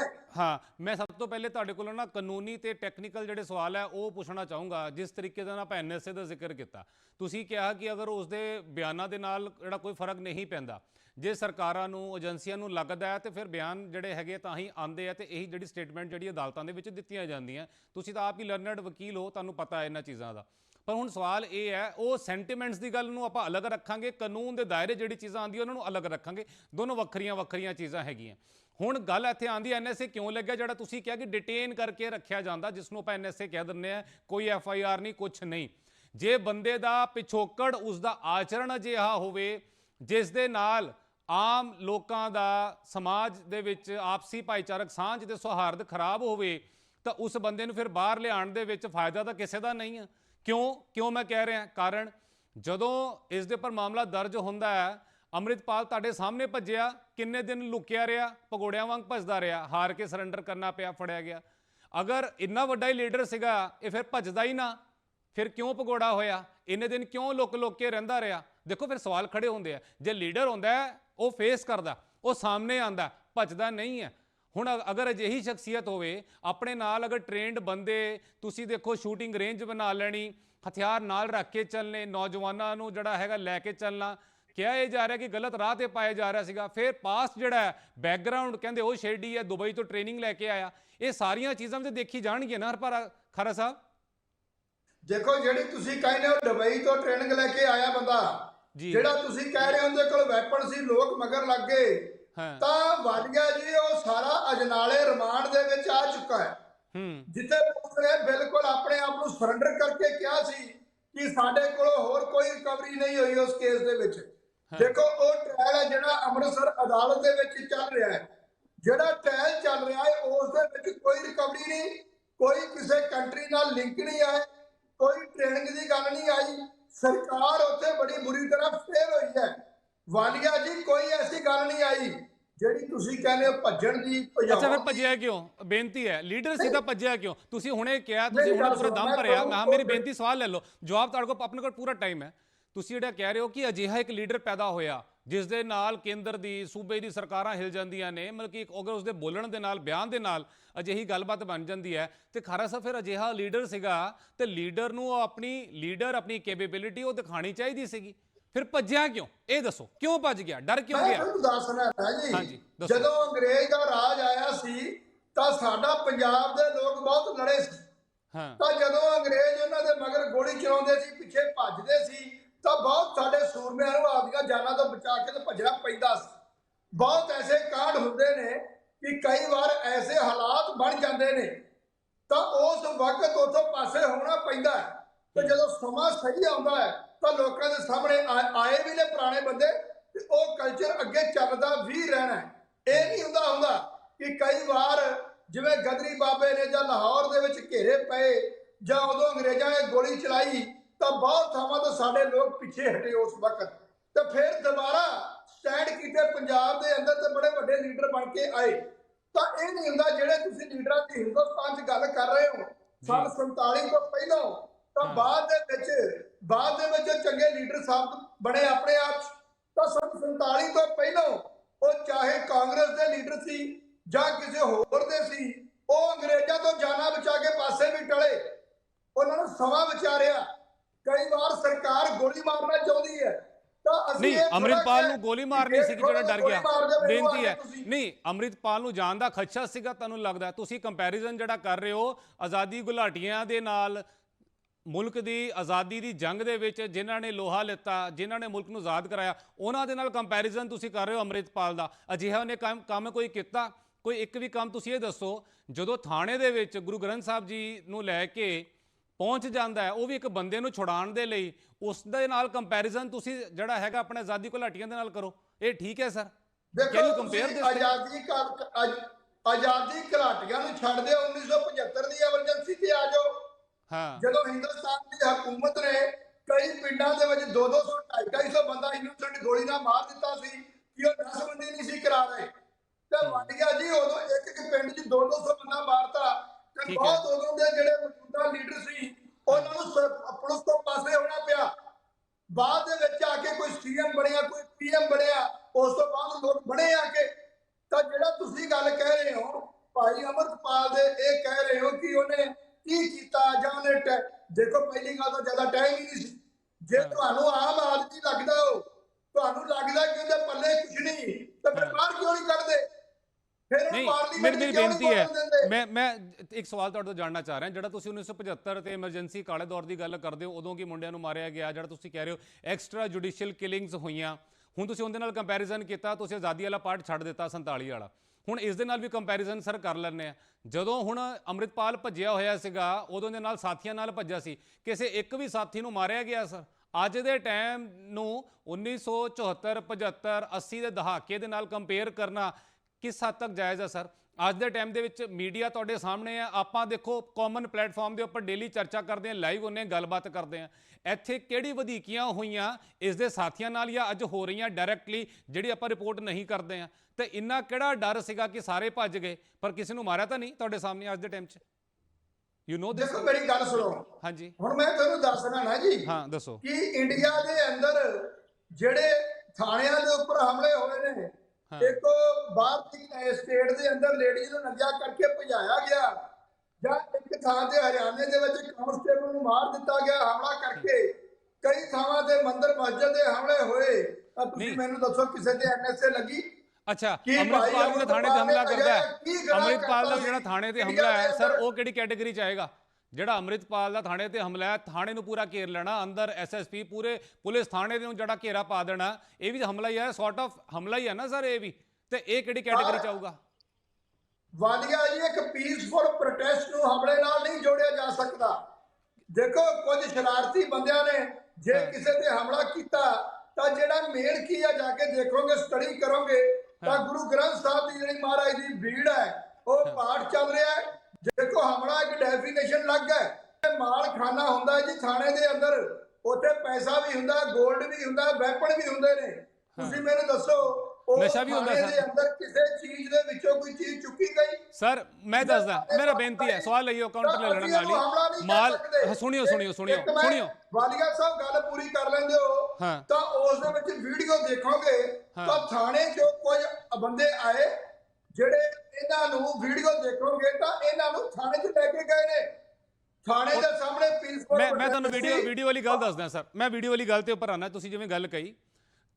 ਨੇ। ਹਾਂ ਮੈਂ ਸਭ ਤੋਂ ਪਹਿਲੇ ਤੁਹਾਡੇ ਕੋਲੋਂ ਨਾ ਕਾਨੂੰਨੀ ਤੇ ਟੈਕਨੀਕਲ ਜਿਹੜੇ ਸਵਾਲ ਹੈ ਉਹ ਪੁੱਛਣਾ ਚਾਹੂੰਗਾ ਜਿਸ ਤਰੀਕੇ ਦਾ ਨਾ ਆਪਾਂ ਐਨਐਸਏ ਦਾ ਜ਼ਿਕਰ ਕੀਤਾ। ਤੁਸੀਂ ਕਿਹਾ ਕਿ ਅਗਰ ਉਸ ਦੇ ਬਿਆਨਾਂ ਦੇ ਨਾਲ ਜਿਹੜਾ ਕੋਈ ਫ਼ਰਕ ਨਹੀਂ ਪੈਂਦਾ ਜੇ ਸਰਕਾਰਾਂ ਨੂੰ ਏਜੰਸੀਆਂ ਨੂੰ ਲੱਗਦਾ ਹੈ ਤੇ ਫਿਰ ਬਿਆਨ ਜਿਹੜੇ ਹੈਗੇ ਤਾਂ ਹੀ ਆਉਂਦੇ ਆ ਤੇ ਇਹੀ ਜਿਹੜੀ ਸਟੇਟਮੈਂਟ ਜਿਹੜੀ ਅਦਾਲਤਾਂ ਦੇ ਵਿੱਚ ਦਿੱਤੀਆਂ ਜਾਂਦੀਆਂ। ਤੁਸੀਂ ਤਾਂ ਆਪ ਹੀ ਲਰਨਡ ਵਕੀਲ ਹੋ ਤੁਹਾਨੂੰ ਪਤਾ ਹੈ ਇਹਨਾਂ ਚੀਜ਼ਾਂ ਦਾ। ਪਰ ਹੁਣ ਸਵਾਲ ਇਹ ਹੈ, ਉਹ ਸੈਂਟੀਮੈਂਟਸ ਦੀ ਗੱਲ ਨੂੰ ਆਪਾਂ ਅਲੱਗ ਰੱਖਾਂਗੇ, ਕਾਨੂੰਨ ਦੇ ਦਾਇਰੇ ਜਿਹੜੀ ਚੀਜ਼ਾਂ ਆਉਂਦੀਆਂ, ਉਹਨਾਂ ਨੂੰ ਅਲੱਗ ਰੱਖਾਂਗੇ। ਦੋਨੋਂ ਵੱਖਰੀਆਂ ਵੱਖਰੀਆਂ ਚੀਜ਼ਾਂ ਹੈਗੀਆਂ। ਹੁਣ ਗੱਲ ਇੱਥੇ ਆਂਦੀ ਐਨਐਸਏ ਕਿਉਂ ਲੱਗਿਆ, ਜਿਹੜਾ ਤੁਸੀਂ ਕਿਹਾ ਕਿ ਡਿਟੇਨ ਕਰਕੇ ਰੱਖਿਆ ਜਾਂਦਾ ਜਿਸ ਨੂੰ ਆਪਾਂ ਐਨਐਸਏ ਕਹਿ ਦਿੰਦੇ ਆ ਕੋਈ ਐਫ ਆਈ ਆਰ ਨਹੀਂ ਕੁਝ ਨਹੀਂ। ਜੇ ਬੰਦੇ ਦਾ ਪਿਛੋਕੜ, ਉਸ ਦਾ ਆਚਰਣ ਅਜਿਹਾ ਹੋਵੇ, ਜਿਸ ਦੇ ਨਾਲ ਆਮ ਲੋਕਾਂ ਦਾ ਸਮਾਜ ਦੇ ਵਿੱਚ ਆਪਸੀ ਭਾਈਚਾਰਕ ਸਾਂਝ ਤੇ ਸੌਹਾਰਦ ਖਰਾਬ ਹੋਵੇ, ਤਾਂ ਉਸ ਬੰਦੇ ਨੂੰ ਫਿਰ ਬਾਹਰ ਲਿਆਉਣ ਦੇ ਵਿੱਚ ਫਾਇਦਾ ਤਾਂ ਕਿਸੇ ਦਾ ਨਹੀਂ ਹੈ ਕਿਉਂ ਕਿਉਂ ਮੈਂ ਕਹਿ ਰਿਹਾ? ਕਾਰਨ ਜਦੋਂ ਇਸ ਦੇ ਉੱਪਰ ਮਾਮਲਾ ਦਰਜ ਹੁੰਦਾ ਹੈ, ਅੰਮ੍ਰਿਤਪਾਲ ਤੁਹਾਡੇ ਸਾਹਮਣੇ ਭੱਜਿਆ, ਕਿੰਨੇ ਦਿਨ ਲੁਕਿਆ ਰਿਹਾ ਪਗੋੜਿਆਂ ਵਾਂਗ ਭੱਜਦਾ ਰਿਹਾ, ਹਾਰ ਕੇ ਸਰੈਂਡਰ ਕਰਨਾ ਪਿਆ, ਫੜਿਆ ਗਿਆ। ਅਗਰ ਇੰਨਾ ਵੱਡਾ ਹੀ ਲੀਡਰ ਸੀਗਾ, ਇਹ ਫਿਰ ਭੱਜਦਾ ਹੀ ਨਾ। ਫਿਰ ਕਿਉਂ ਪਗੋੜਾ ਹੋਇਆ? ਇੰਨੇ ਦਿਨ ਕਿਉਂ ਲੁਕ ਲੁਕ ਕੇ ਰਹਿੰਦਾ ਰਿਹਾ? ਦੇਖੋ, ਫਿਰ ਸਵਾਲ ਖੜੇ ਹੁੰਦੇ ਆ। ਜੇ ਲੀਡਰ ਹੁੰਦਾ ਉਹ ਫੇਸ ਕਰਦਾ, ਉਹ ਸਾਹਮਣੇ ਆਂਦਾ ਭੱਜਦਾ ਨਹੀਂ ਹੈ। ਹੁਣ ਅਗਰ ਅਜਿਹੀ ਸ਼ਖਸੀਅਤ ਹੋਵੇ ਆਪਣੇ ਨਾਲ ਅਗਰ ਟ੍ਰੇਨਡ ਬੰਦੇ ਤੁਸੀਂ ਦੇਖੋ ਸ਼ੂਟਿੰਗ ਰੇਂਜ ਬਣਾ ਲੈਣੀ ਹਥਿਆਰ ਨਾਲ ਰੱਖ ਕੇ ਚੱਲਨੇ ਨੌਜਵਾਨਾਂ ਨੂੰ ਜਿਹੜਾ ਹੈਗਾ ਲੈ ਕੇ ਚੱਲਣਾ ਕਿਹਾ ਇਹ ਜਾ ਰਿਹਾ ਕਿ ਗਲਤ ਰਾਹ ਤੇ ਪਾਇਆ ਜਾ ਰਿਹਾ ਸੀਗਾ ਫਿਰ ਪਾਸਟ ਜਿਹੜਾ ਬੈਕਗ੍ਰਾਉਂਡ ਕਹਿੰਦੇ ਉਹ ਸ਼ੇਡੀ ਹੈ ਦੁਬਈ ਤੋਂ ਟ੍ਰੇਨਿੰਗ ਲੈ ਕੇ ਆਇਆ। ਇਹ ਸਾਰੀਆਂ ਚੀਜ਼ਾਂ ਤੇ ਦੇਖੀ ਜਾਣਗੀਆਂ ਨਾ ਹਰਪਾਰਾ ਖਰਾ ਸਾਹਿਬ? ਦੇਖੋ ਜਿਹੜੀ ਤੁਸੀਂ ਕਹਿੰਦੇ ਹੋ ਦੁਬਈ ਤੋਂ ਟ੍ਰੇਨਿੰਗ ਲੈ ਕੇ ਆਇਆ ਬੰਦਾ। ਜਿਹੜਾ ਤੁਸੀਂ ਕਹਿ ਰਹੇ ਹੋ ਉਹਦੇ ਕੋਲ ਵੈਪਨ ਸੀ ਲੋਕ ਮਗਰ ਲੱਗ ਗਏ। ਹਾਂ। ਤਾਂ ਵਾਲੀਆ ਜੀ ਉਹ ਸਾਰਾ ਅਜਨਾਲੇ ਰਿਮਾਂਡ ਦੇ ਵਿੱਚ ਆ ਚੁੱਕਾ ਹੈ। ਹੂੰ। ਜਿੱਥੇ ਪੁਲਿਸ ਨੇ ਬਿਲਕੁਲ ਆਪਣੇ ਆਪ ਨੂੰ ਸਰੈਂਡਰ ਕਰਕੇ ਕਿਹਾ ਸੀ ਕਿ ਸਾਡੇ ਕੋਲ ਹੋਰ ਕੋਈ ਰਿਕਵਰੀ ਨਹੀਂ ਹੋਈ ਉਸ ਕੇਸ ਦੇ ਵਿੱਚ। ਦੇਖੋ ਉਹ ਟ੍ਰਾਇਲ ਹੈ ਜਿਹੜਾ ਅੰਮ੍ਰਿਤਸਰ ਅਦਾਲਤ ਦੇ ਵਿੱਚ ਚੱਲ ਰਿਹਾ ਹੈ। ਜਿਹੜਾ ਟ੍ਰਾਇਲ ਚੱਲ ਰਿਹਾ ਹੈ ਉਸ ਦੇ ਵਿੱਚ ਕੋਈ ਰਿਕਵਰੀ ਨਹੀਂ ਕੋਈ ਕਿਸੇ ਕੰਟਰੀ ਨਾਲ ਲਿੰਕ ਨਹੀਂ ਆਏ ਕੋਈ ਟ੍ਰੇਨਿੰਗ ਦੀ ਗੱਲ ਨਹੀਂ ਆਈ। ਸਰਕਾਰ ਉੱਥੇ ਬੜੀ ਬੁਰੀ ਤਰ੍ਹਾਂ ਫੇਲ ਹੋਈ ਹੈ। ਵਾਲੀਆ ਜੀ ਕੋਈ ਐਸੀ ਗੱਲ ਨਹੀਂ ਆਈ ਜਿਹੜੀ ਤੁਸੀਂ ਕਹਿੰਦੇ ਹੋ ਭੱਜਣ ਦੀ ਅੱਛਾ ਫਿਰ ਭੱਜਿਆ ਕਿਉਂ? ਬੇਨਤੀ ਹੈ। ਲੀਡਰ ਸੀ ਤਾਂ ਭੱਜਿਆ ਕਿਉਂ? ਤੁਸੀਂ ਹੁਣੇ ਕਿਹਾ ਤੁਸੀਂ ਹੁਣੇ ਪੂਰਾ ਦਮ ਭਰਿਆ। ਮੈਂ ਮੇਰੀ ਬੇਨਤੀ ਸਵਾਲ ਲੈ ਲਓ। ਜਵਾਬ ਤੁਹਾਡੇ ਕੋਲ ਆਪਣੇ ਕੋਲ ਪੂਰਾ ਟਾਈਮ ਹੈ। ਤੁਸੀਂ ਜਿਹੜਾ ਕਹਿ ਰਹੇ ਹੋ ਕਿ ਅਜਿਹਾ ਇੱਕ ਲੀਡਰ ਪੈਦਾ ਹੋਇਆ ਜਿਸ ਦੇ ਨਾਲ ਕੇਂਦਰ ਦੀ ਸੂਬੇ ਦੀ ਸਰਕਾਰਾਂ ਹਿਲ ਜਾਂਦੀਆਂ ਨੇ ਮਤਲਬ ਕਿ ਅਗਰ ਉਸਦੇ ਬੋਲਣ ਦੇ ਨਾਲ ਬਿਆਨ ਦੇ ਨਾਲ ਅਜਿਹੀ ਗੱਲਬਾਤ ਬਣ ਜਾਂਦੀ ਹੈ ਤੇ ਖਾਰਾ ਸਾਹਿਬ ਫਿਰ ਅਜਿਹਾ ਲੀਡਰ ਸੀਗਾ ਤੇ ਲੀਡਰ ਨੂੰ ਆਪਣੀ ਲੀਡਰ ਆਪਣੀ ਕੈਪੇਬਿਲਿਟੀ ਉਹ ਦਿਖਾਣੀ ਚਾਹੀਦੀ ਸੀਗੀ। ਫਿਰ ਭੱਜਿਆ ਕਿਉਂ? ਇਹ ਦੱਸੋ ਕਿਉਂ ਭੱਜ ਗਿਆ? ਡਰ ਕਿਉਂ ਮੈਂ ਗਿਆ? ਤੁਹਾਨੂੰ ਦੱਸਣਾ ਹੈ ਹਾਂਜੀ, ਜੀ ਦੱਸੋ। ਜਦੋਂ ਅੰਗਰੇਜ਼ ਦਾ ਰਾਜ ਆਇਆ ਸੀ ਤਾਂ ਸਾਡਾ ਪੰਜਾਬ ਦੇ ਲੋਕ ਬਹੁਤ ਲੜੇ ਸੀ। ਹਾਂ। ਤਾਂ ਜਦੋਂ ਅੰਗਰੇਜ਼ ਉਹਨਾਂ ਦੇ ਮਗਰ ਗੋਲੀ ਚਲਾਉਂਦੇ ਸੀ ਪਿੱਛੇ ਭੱਜਦੇ ਸੀ ਤਾਂ ਬਹੁਤ ਸਾਡੇ ਸੂਰਮਿਆਂ ਨੂੰ ਆਪਦੀਆਂ ਜਾਨਾਂ ਤੋਂ ਬਚਾ ਕੇ ਤੇ ਭੱਜਣਾ ਪੈਂਦਾ ਸੀ। ਬਹੁਤ ਐਸੇ ਕਾਂਡ ਹੁੰਦੇ ਨੇ ਕਿ ਕਈ ਵਾਰ ਐਸੇ ਹਾਲਾਤ ਬਣ ਜਾਂਦੇ ਨੇ। ਤਾਂ ਉਸ ਵਕਤ ਉਥੋਂ ਪਾਸੇ ਹੋਣਾ ਪੈਂਦਾ ਹੈ। ਤੇ ਜਦੋਂ ਸਮਾਂ ਸਹੀ ਆਉਂਦਾ ਹੈ ਤਾਂ ਲੋਕਾਂ ਦੇ ਸਾਹਮਣੇ ਆਏ ਵੀ ਨੇ ਪੁਰਾਣੇ ਬੰਦੇ ਤੇ ਉਹ ਕਲਚਰ ਅੱਗੇ ਚੱਲਦਾ ਵੀ ਰਹਿਣਾ ਹੈ। ਇਹ ਨਹੀਂ ਹੁੰਦਾ ਹੁੰਦਾ ਕਿ ਕਈ ਵਾਰ ਜਿਵੇਂ ਗਦਰੀ ਬਾਬੇ ਨੇ ਜਾਂ ਲਾਹੌਰ ਦੇ ਵਿੱਚ ਘੇਰੇ ਪਏ ਜਾਂ ਉਦੋਂ ਅੰਗਰੇਜ਼ਾਂ ਨੇ ਗੋਲੀ ਚਲਾਈ ਤਾਂ ਬਹੁਤ ਥਾਵਾਂ ਤੋਂ ਸਾਡੇ ਲੋਕ ਪਿੱਛੇ ਹਟੇ ਉਸ ਵਕਤ। ਤੇ ਫਿਰ ਦੁਬਾਰਾ ਸਟੈਂਡ ਕੀਤੇ ਪੰਜਾਬ ਦੇ ਅੰਦਰ ਤੇ ਬੜੇ ਵੱਡੇ ਲੀਡਰ ਬਣ ਕੇ ਆਏ। ਤਾਂ ਇਹ ਨਹੀਂ ਹੁੰਦਾ ਜਿਹੜੇ ਤੁਸੀਂ ਲੀਡਰਾਂ ਦੀ ਹਿੰਦੁਸਤਾਨ 'ਚ ਗੱਲ ਕਰ ਰਹੇ ਹੋ। ਸਾਲ 47 ਤੋਂ ਪਹਿਲਾਂ ਤਾਂ ਬਾਅਦ ਦੇ ਵਿੱਚ ਬਾਅਦ ਦੇ ਵਿੱਚ ਚੰਗੇ ਲੀਡਰ ਸਾਹਿਬ ਬਣੇ ਆਪਣੇ ਆਪ ਤਾਂ ਸਨ 47 ਤੋਂ ਪਹਿਲਾਂ ਉਹ ਚਾਹੇ ਕਾਂਗਰਸ ਦੇ ਲੀਡਰ ਸੀ ਜਾਂ ਕਿਸੇ ਹੋਰ ਦੇ ਸੀ ਉਹ ਅੰਗਰੇਜ਼ਾਂ ਤੋਂ ਜਾਨਾਂ ਬਚਾ ਕੇ ਪਾਸੇ ਵੀ ਟਲੇ। ਉਹਨਾਂ ਨੂੰ ਸਮਾਂ ਵਿਚਾਰਿਆ। ਕਈ ਵਾਰ ਸਰਕਾਰ ਗੋਲੀ ਮਾਰਨਾ ਅੰਮ੍ਰਿਤਪਾਲ ਥੋੜ੍ਹਾ ਨੂੰ ਗੋਲੀ ਮਾਰਨੀ ਕਿ ਸੀ ਜਿਹੜਾ ਡਰ ਗਿਆ? ਬੇਨਤੀ ਹੈ। ਕੇ। ਨਹੀਂ ਅੰਮ੍ਰਿਤਪਾਲ ਨੂੰ ਜਾਣ ਦਾ ਖਦਸ਼ਾ ਸੀਗਾ ਤੁਹਾਨੂੰ ਲੱਗਦਾ ਤੁਸੀਂ ਕੰਪੈਰੀਜ਼ਨ ਜਿਹੜਾ ਕਰ ਰਹੇ ਹੋ ਆਜ਼ਾਦੀ ਗੁਲਾਟੀਆਂ ਦੇ ਨਾਲ ਮੁਲਕ ਦੀ ਆਜ਼ਾਦੀ ਦੀ ਜੰਗ ਦੇ ਵਿੱਚ ਜਿਨ੍ਹਾਂ ਨੇ ਲੋਹਾ ਲਿੱਤਾ ਜਿਨ੍ਹਾਂ ਨੇ ਮੁਲਕ ਨੂੰ ਆਜ਼ਾਦ ਕਰਾਇਆ ਉਹਨਾਂ ਦੇ ਨਾਲ ਕੰਪੈਰੀਜ਼ਨ ਤੁਸੀਂ ਕਰ ਰਹੇ ਹੋ ਅੰਮ੍ਰਿਤਪਾਲ ਦਾ। ਅਜਿਹਾ ਉਹਨੇ ਕੰਮ ਕੰਮ ਕੋਈ ਕੀਤਾ? ਕੋਈ ਇੱਕ ਵੀ ਕੰਮ ਤੁਸੀਂ ਇਹ ਦੱਸੋ ਜਦੋਂ ਥਾਣੇ ਦੇ ਵਿੱਚ ਗੁਰੂ ਗ੍ਰੰਥ ਸਾਹਿਬ ਜੀ ਨੂੰ ਲੈ ਕੇ ਪਹੁੰਚ ਜਾਂਦਾ ਹੈ ਉਹ ਵੀ ਇੱਕ ਬੰਦੇ ਨੂੰ ਛੁਡਾਉਣ ਦੇ ਲਈ ਉਸ ਦੇ ਨਾਲ ਕੰਪੈਰੀਜ਼ਨ ਤੁਸੀਂ ਜਿਹੜਾ ਹੈਗਾ ਆਪਣੇ ਆਜ਼ਾਦੀ ਘੁਲਾਟੀਆਂ ਦੇ ਨਾਲ ਕਰੋ। ਇਹ ਠੀਕ ਹੈ ਸਰ? ਦੇਖੋ ਕੰਪੇਅਰ ਆਜ਼ਾਦੀ ਆਜ਼ਾਦੀ ਘਰਾਟੀਆਂ ਨੂੰ ਛੱਡ ਦਿਓ 1975 ਦੀ ਐਮਰਜੈਂਸੀ ਤੇ ਆ ਜਾਓ। ਹਾਂ। ਜਦੋਂ ਹਿੰਦੁਸਤਾਨ ਦੀ ਹਕੂਮਤ ਨੇ ਕਈ ਪਿੰਡਾਂ ਦੇ ਵਿੱਚ 2-200 250 ਬੰਦਾ ਇਨੋਸੈਂਟ ਗੋਲੀ ਨਾਲ ਮਾਰ ਦਿੱਤਾ ਸੀ ਕਿ ਉਹ ਨਸਬੰਦੀ ਨਹੀਂ ਸੀ ਕਰਾ ਰਹੇ। ਤੇ ਵੰਡ ਗਿਆ ਜੀ ਉਦੋਂ ਇੱਕ ਇੱਕ ਪਿੰਡ 'ਚ 2-200 ਬੰਦਾ ਮਾਰਤਾ। ਤੇ। ਬਹੁਤ ਉਦੋਂ ਦੇ ਜਿਹੜੇ ਮੌਜੂਦਾ ਲੀਡਰ ਸੀ ਉਹਨਾਂ ਨੂੰ ਪੁਲਿਸ ਤੋਂ ਪਾਸੇ ਹੋਣਾ ਪਿਆ। ਬਾਅਦ ਦੇ ਵਿੱਚ ਆ ਕੇ ਕੋਈ ਸੀਐਮ ਬਣਿਆ ਕੋਈ ਪੀਐਮ ਬਣਿਆ ਉਸ ਤੋਂ ਬਾਅਦ ਲੋਕ ਬਣੇ ਆ ਕੇ। ਤਾਂ ਜਿਹੜਾ ਤੁਸੀਂ ਗੱਲ ਕਹਿ ਰਹੇ ਹੋ ਭਾਈ ਅਮਰਪਾਲ ਦੇ ਇਹ ਕਹਿ ਰਹੇ ਹੋ ਕਿ ਉਹਨੇ ਕੀ ਕੀਤਾ ਜਾਂ ਉਹਨੇ ਟੈ- ਦੇਖੋ ਪਹਿਲੀ ਗੱਲ ਤਾਂ ਜ਼ਿਆਦਾ ਟਾਈਮ ਹੀ ਨਹੀਂ ਸੀ ਜੇ ਤੁਹਾਨੂੰ ਆਮ ਆਦਮੀ ਲੱਗਦਾ ਹੋ ਤੁਹਾਨੂੰ ਲੱਗਦਾ ਕਿ ਉਹਦੇ ਪੱਲੇ ਕੁਝ ਨਹੀਂ ਤਾਂ ਫਿਰ ਬਾਹਰ ਕਿਉਂ ਨਹੀਂ ਕੱਢਦੇ ਫਿਰ ਉਹ ਨਹੀਂ ਪਾਰਲੀਮੈਂਟ ਮੇਰੀ ਬੇਨਤੀ ਹੈ? ਮੈਂ ਮੈਂ ਇੱਕ ਸਵਾਲ ਤੁਹਾਡੇ ਤੋਂ ਜਾਣਨਾ ਚਾਹ ਰਿਹਾ ਜਿਹੜਾ ਤੁਸੀਂ 1975 ਤੇ ਐਮਰਜੈਂਸੀ ਕਾਲੇ ਦੌਰ ਦੀ ਗੱਲ ਕਰਦੇ ਹੋ ਉਦੋਂ ਕੀ ਮੁੰਡਿਆਂ ਨੂੰ ਮਾਰਿਆ ਗਿਆ ਜਿਹੜਾ ਤੁਸੀਂ ਕਹਿ ਰਹੇ ਹੋ ਐਕਸਟਰਾ ਜੁਡੀਸ਼ੀਅਲ ਕਿਲਿੰਗਸ ਹੋਈਆਂ। ਹੁਣ ਤੁਸੀਂ ਉਹਦੇ ਨਾਲ ਕੰਪੈਰੀਜ਼ਨ ਕੀਤਾ ਤੁਸੀਂ ਆਜ਼ਾਦੀ ਵਾਲਾ ਪਾਰਟ ਛੱਡ ਦਿੱਤਾ 47 ਵਾਲਾ। ਹੁਣ ਇਸ ਦੇ ਨਾਲ ਵੀ ਕੰਪੈਰੀਜ਼ਨ ਸਰ ਕਰ ਲੈਂਦੇ ਆ। ਜਦੋਂ ਹੁਣ ਅੰਮ੍ਰਿਤਪਾਲ ਭੱਜਿਆ ਹੋਇਆ ਸੀਗਾ ਉਦੋਂ ਦੇ ਨਾਲ ਸਾਥੀਆਂ ਨਾਲ ਭੱਜਿਆ ਸੀ ਕਿਸੇ ਇੱਕ ਵੀ ਸਾਥੀ ਨੂੰ ਮਾਰਿਆ ਗਿਆ ਸਰ ਅੱਜ ਦੇ ਟਾਈਮ ਨੂੰ 1974 75 80 ਦੇ ਦਹਾਕੇ ਦੇ ਨਾਲ ਕੰਪੇਅਰ ਕਰਨਾ ਕਿਸ ਹੱਦ ਤੱਕ ਜਾਇਜ਼ ਹੈ ਸਰ? ਅੱਜ ਦੇ ਟਾਈਮ ਦੇ ਵਿੱਚ ਮੀਡੀਆ ਤੁਹਾਡੇ ਸਾਹਮਣੇ ਆ। ਆਪਾਂ ਦੇਖੋ ਕਾਮਨ ਪਲੇਟਫਾਰਮ ਦੇ ਉੱਪਰ ਡੇਲੀ ਚਰਚਾ ਕਰਦੇ ਆ ਲਾਈਵ ਉਹਨੇ ਗੱਲਬਾਤ ਕਰਦੇ ਆ। ਇੱਥੇ ਕਿਹੜੀ ਵਧੀਕੀਆਂ ਹੋਈਆਂ? ਇਸ ਦੇ ਸਾਥੀਆਂ ਨਾਲ ਜਾਂ ਅੱਜ ਹੋ ਰਹੀਆਂ ਡਾਇਰੈਕਟਲੀ ਜਿਹੜੀ ਆਪਾਂ ਰਿਪੋਰਟ ਨਹੀਂ ਕਰਦੇ ਆ? ਤੇ ਇੰਨਾ ਕਿਹੜਾ ਡਰ ਸੀਗਾ ਕਿ ਸਾਰੇ ਭੱਜ ਗਏ? ਪਰ ਕਿਸੇ ਨੂੰ ਮਾਰਿਆ ਤਾਂ ਨਹੀਂ ਤੁਹਾਡੇ ਸਾਹਮਣੇ ਅੱਜ ਦੇ ਟਾਈਮ 'ਚ? ਯੂ نو ਦਿਸ ਦੇਖੋ ਮੇਰੀ ਗੱਲ ਸੁਣੋ। ਹਾਂਜੀ। ਹੁਣ ਮੈਂ ਤੁਹਾਨੂੰ ਦੱਸਣਾ ਨਾ ਜੀ। ਹਾਂ ਦੱਸੋ। ਕਿ ਇੰਡੀਆ ਦੇ ਅੰਦਰ ਜਿਹੜੇ ਥਾਣਿਆਂ ਦੇ ਉੱਪਰ ਹਮਲੇ ਹੋਏ ਨੇ। ਇੱਕ ਬਾਹਰ ਦੀ ਸਟੇਟ ਦੇ ਅੰਦਰ ਲੇਡੀ ਨੂੰ ਨੰਗਾ ਕਰਕੇ ਭਜਾਇਆ ਗਿਆ। ਜਾਂ ਇੱਕ ਥਾਂ ਤੇ ਹਰਿਆਣੇ ਦੇ ਵਿੱਚ ਕਾਂਸਟੇਬਲ ਨੂੰ ਮਾਰ ਦਿੱਤਾ ਗਿਆ ਹਮਲਾ ਕਰਕੇ। ਕਈ ਥਾਵਾਂ ਤੇ ਮੰਦਰ ਮਸਜਿਦ ਦੇ ਹਮਲੇ ਹੋਏ। ਤਾਂ ਤੁਸੀਂ। ਮੈਨੂੰ ਦੱਸੋ ਕਿਸੇ ਤੇ ਐਨਐਸਏ ਲੱਗੀ? ਅੱਛਾ ਅੰਮ੍ਰਿਤਪਾਲ ਜਿਹੜਾ ਥਾਣੇ ਤੇ ਹਮਲਾ ਕਰਦਾ ਹੈ? ਅੰਮ੍ਰਿਤਪਾਲ ਦਾ ਜਿਹੜਾ? ਥਾਣੇ ਤੇ ਹਮਲਾ ਹੈ ਦੇ ਸਰ ਉਹ ਕਿਹੜੀ ਕੈਟਾਗਰੀ ਚ ਆਏਗਾ? ਜਿਹੜਾ ਅੰਮ੍ਰਿਤਪਾਲ ਦਾ ਥਾਣੇ ਤੇ ਹਮਲਾ ਹੈ ਥਾਣੇ ਨੂੰ ਪੂਰਾ ਘੇਰ ਲੈਣਾ ਅੰਦਰ ਐਸਐਸਪੀ ਪੂਰੇ ਪੁਲਿਸ ਥਾਣੇ ਦੇ ਨੂੰ ਜਿਹੜਾ ਘੇਰਾ ਪਾ ਦੇਣਾ ਇਹ ਵੀ ਹਮਲਾ ਹੀ ਹੈ ਸੌਰਟ ਆਫ ਹਮਲਾ ਹੀ ਹੈ ਨਾ ਸਰ ਇਹ ਵੀ ਤੇ ਇਹ ਕਿਹੜੀ ਕੈਟਾਗਰੀ ਚ ਆਊਗਾ? ਵਾਲੀਆ ਜੀ ਇੱਕ ਪੀਸਫੁਲ ਪ੍ਰੋਟੈਸਟ ਨੂੰ ਹਮਲੇ ਨਾਲ ਨਹੀਂ ਜੋੜਿਆ ਜਾ ਸਕਦਾ। ਦੇਖੋ ਕੁਝ ਸ਼ਰਾਰਤੀ ਬੰਦਿਆਂ ਨੇ ਜੇ। ਕਿਸੇ ਤੇ ਹਮਲਾ ਕੀਤਾ ਤਾਂ ਜਿਹੜਾ ਮੇਨ ਕੀ ਆ ਜਾ ਕੇ ਦੇਖੋਗੇ ਸਟੱਡੀ ਕਰੋਗੇ ਤਾਂ ਗੁਰੂ ਗ੍ਰੰਥ ਸਾਹਿਬ ਦੀ ਜਿਹੜੀ ਮਹਾਰਾਜ ਦੀ ਭੀੜ ਹੈ ਉਹ ਪਾਠ ਚੱਲ ਰਿਹਾ ਹੈ। ਦੇਖੋ ਹਮਲਾ ਇੱਕ ਡੈਫੀਨੇਸ਼ਨ ਲੱਗ ਹੈ। ਇਹ ਮਾਲ ਖਾਨਾ ਹੁੰਦਾ ਜੀ ਥਾਣੇ ਦੇ ਅੰਦਰ। ਉੱਥੇ ਪੈਸਾ ਵੀ ਹੁੰਦਾ 골ਡ ਵੀ ਹੁੰਦਾ ਵੈਪਨ ਵੀ ਹੁੰਦੇ ਨੇ। ਤੁਸੀਂ ਮੈਨੂੰ ਦੱਸੋ ਨਸ਼ਾ ਵੀ ਹੁੰਦਾ ਸਰ। ਦੇ ਅੰਦਰ ਕਿਸੇ ਚੀਜ਼ ਦੇ ਵਿੱਚੋਂ ਕੋਈ ਚੀਜ਼ ਚੁੱਕੀ ਗਈ? ਸਰ ਮੈਂ ਦੱਸਦਾ ਮੇਰਾ ਬੇਨਤੀ ਹੈ ਸਵਾਲ ਲਈਓ ਕਾਊਂਟਰ ਲੈ ਲੈਣਾ ਹੀ ਮਾਲ ਸੁਣਿਓ ਸੁਣਿਓ ਸੁਣਿਓ ਸੁਣਿਓ। ਵਾਲੀਆ ਸਾਹਿਬ ਗੱਲ ਪੂਰੀ ਕਰ ਲੈਂਦੇ ਹੋ। ਤਾਂ ਉਸ ਦੇ ਵਿੱਚ ਵੀਡੀਓ ਦੇਖੋਗੇ। ਤਾਂ ਥਾਣੇ 'ਚੋਂ ਕੁਝ ਬੰਦੇ ਆਏ ਜਿਹੜੇ ਇਹਨਾਂ ਨੂੰ ਵੀਡੀਓ ਦੇਖੋਗੇ ਤਾਂ ਇਹਨਾਂ ਨੂੰ ਥਾਣੇ 'ਚ ਲੈ ਕੇ ਗਏ ਨੇ। ਥਾਣੇ ਦੇ ਸਾਹਮਣੇ ਪੀਸਫੁਲ ਮੈਂ ਮੈਂ ਤੁਹਾਨੂੰ ਵੀਡੀਓ ਵੀਡੀਓ ਵਾਲੀ ਗੱਲ ਦੱਸਦਾ ਸਰ। ਮੈਂ ਵੀਡੀਓ ਵਾਲੀ ਗੱਲ ਤੇ ਉੱਪਰ ਆਣਾ ਤੁਸੀਂ ਜਿਵੇਂ ਗੱਲ ਕਹੀ।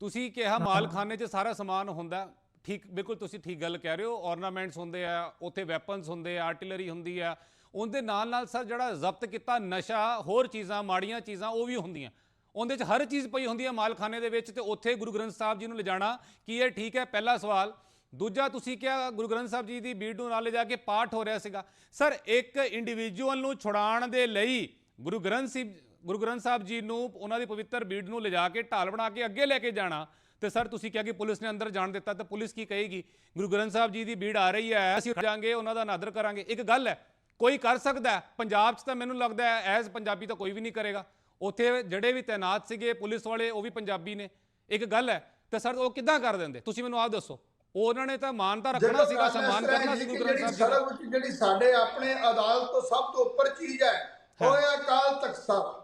ਤੁਸੀਂ ਕਿਹਾ ਮਾਲਖਾਨੇ 'ਚ ਸਾਰਾ ਸਮਾਨ ਹੁੰਦਾ। ਠੀਕ ਬਿਲਕੁਲ ਤੁਸੀਂ ਠੀਕ ਗੱਲ ਕਹਿ ਰਹੇ ਹੋ। ornaments ਹੁੰਦੇ ਆ ਉੱਥੇ ਵੈਪਨਸ ਹੁੰਦੇ ਆ ਆਰਟਿਲਰੀ ਹੁੰਦੀ ਆ। ਉਹਦੇ ਨਾਲ ਨਾਲ ਸਰ ਜਿਹੜਾ ਜ਼ਬਤ ਕੀਤਾ ਨਸ਼ਾ ਹੋਰ ਚੀਜ਼ਾਂ ਮਾੜੀਆਂ ਚੀਜ਼ਾਂ ਉਹ ਵੀ ਹੁੰਦੀਆਂ। ਉਹਦੇ 'ਚ ਹਰ ਚੀਜ਼ ਪਈ ਹੁੰਦੀ ਹੈ ਮਾਲਖਾਨੇ ਦੇ ਵਿੱਚ ਤੇ ਉੱਥੇ ਗੁਰੂ ਗ੍ਰੰਥ ਸਾਹਿਬ ਜੀ ਨੂੰ ਲਿਜਾਣਾ। ਕੀ ਇਹ ਠੀਕ ਹੈ? ਪਹਿਲਾ ਸਵਾਲ। ਦੂਜਾ ਤੁਸੀਂ ਕਿਹਾ ਗੁਰੂ ਗ੍ਰੰਥ ਸਾਹਿਬ ਜੀ ਦੀ ਬੀੜ ਨੂੰ ਨਾਲ ਲਿਜਾ ਕੇ ਪਾਠ ਹੋ ਰਿਹਾ ਸੀਗਾ। ਸਰ, ਇੱਕ ਇੰਡੀਵਿਜੂਅਲ ਨੂੰ ਛੁਡਾਉਣ ਦੇ ਲਈ ਗੁਰੂ ਗ੍ਰੰਥ ਸਾਹਿਬ ਗੁਰੂ ਗ੍ਰੰਥ ਸਾਹਿਬ ਜੀ ਨੂੰ ਉਹਨਾਂ ਦੀ ਪਵਿੱਤਰ ਬੀੜ ਨੂੰ ਲਿਜਾ ਕੇ ਢਾਲ ਬਣਾ ਕੇ ਅੱਗੇ ਲੈ ਕੇ ਜਾਣਾ। ਤੇ ਸਰ, ਤੁਸੀਂ ਕਿਹਾ ਕਿ ਪੁਲਿਸ ਨੇ ਅੰਦਰ ਜਾਣ ਦਿੱਤਾ, ਤਾਂ ਪੁਲਿਸ ਕੀ ਕਹੇਗੀ? ਗੁਰੂ ਗ੍ਰੰਥ ਸਾਹਿਬ ਜੀ ਦੀ ਬੀੜ ਆ ਰਹੀ ਹੈ, ਅਸੀਂ ਜਾਾਂਗੇ ਉਹਨਾਂ ਦਾ ਅਨਾਦਰ ਕਰਾਂਗੇ। ਇੱਕ ਗੱਲ ਹੈ, ਕੋਈ ਕਰ ਸਕਦਾ ਪੰਜਾਬ 'ਚ ਤਾਂ ਮੈਨੂੰ ਲੱਗਦਾ ਹੈ, ਐਜ਼ ਪੰਜਾਬੀ ਤਾਂ ਕੋਈ ਵੀ ਨਹੀਂ ਕਰੇਗਾ। ਉੱਥੇ ਜਿਹੜੇ ਵੀ ਤਾਇਨਾਤ ਸੀਗੇ ਪੁਲਿਸ ਵਾਲੇ, ਉਹ ਵੀ ਪੰਜਾਬੀ ਨੇ। ਇੱਕ ਗੱਲ ਹੈ, ਤੇ ਸਰ, ਉਹ ਕਿੱਦਾਂ ਕਰ ਦਿੰਦੇ? ਤੁਸੀਂ ਮੈਨੂੰ ਆਪ ਦੱਸੋ। ਉਹਨਾਂ ਨੇ ਤਾਂ ਮਾਨਤਾ ਰੱਖਣਾ ਸੀਗਾ ਸਨਮਾਨ ਕਰਨਾ ਸੀ ਗੁਰੂ ਗ੍ਰੰਥ ਸਾਹਿਬ ਜੀ ਜਿਹੜੀ ਸਾਡੇ ਆਪਣੇ ਅਦਾਲਤ ਤੋਂ ਸਭ ਤੋਂ ਉੱਪਰ ਚੀਜ਼ ਹੈ ਹੋਇਆ ਅਕਾਲ ਤਖਤ ਸਾਹਿਬ।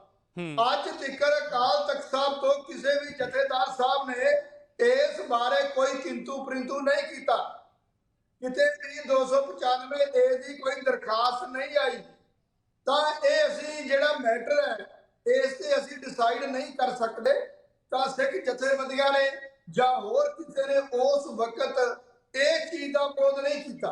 ਅੱਜ ਤੱਕਰ ਅਕਾਲ ਤਖਤ ਸਾਹਿਬ ਤੋਂ ਕਿਸੇ ਵੀ ਜਥੇਦਾਰ ਸਾਹਿਬ ਨੇ ਇਸ ਬਾਰੇ ਕੋਈ ਕਿੰਤੂ ਪ੍ਰਿੰਤੂ ਨਹੀਂ ਕੀਤਾ। ਕਿਤੇ ਵੀ 295 ਏ ਦੀ ਕੋਈ ਦਰਖਾਸਤ ਨਹੀਂ ਆਈ ਤਾਂ ਇਹ ਅਸੀਂ ਜਿਹੜਾ ਮੈਟਰ ਹੈ ਇਸ ਤੇ ਅਸੀਂ ਡਿਸਾਈਡ ਨਹੀਂ ਕਰ ਸਕਦੇ। ਤਾਂ ਸਿੱਖ ਜਥੇਬੰਦੀਆਂ ਨੇ ਜਾਂ ਹੋਰ ਕਿਸੇ ਨੇ ਉਸ ਵਕਤ ਇਹ ਚੀਜ਼ ਦਾ ਵਿਰੋਧ ਨਹੀਂ ਕੀਤਾ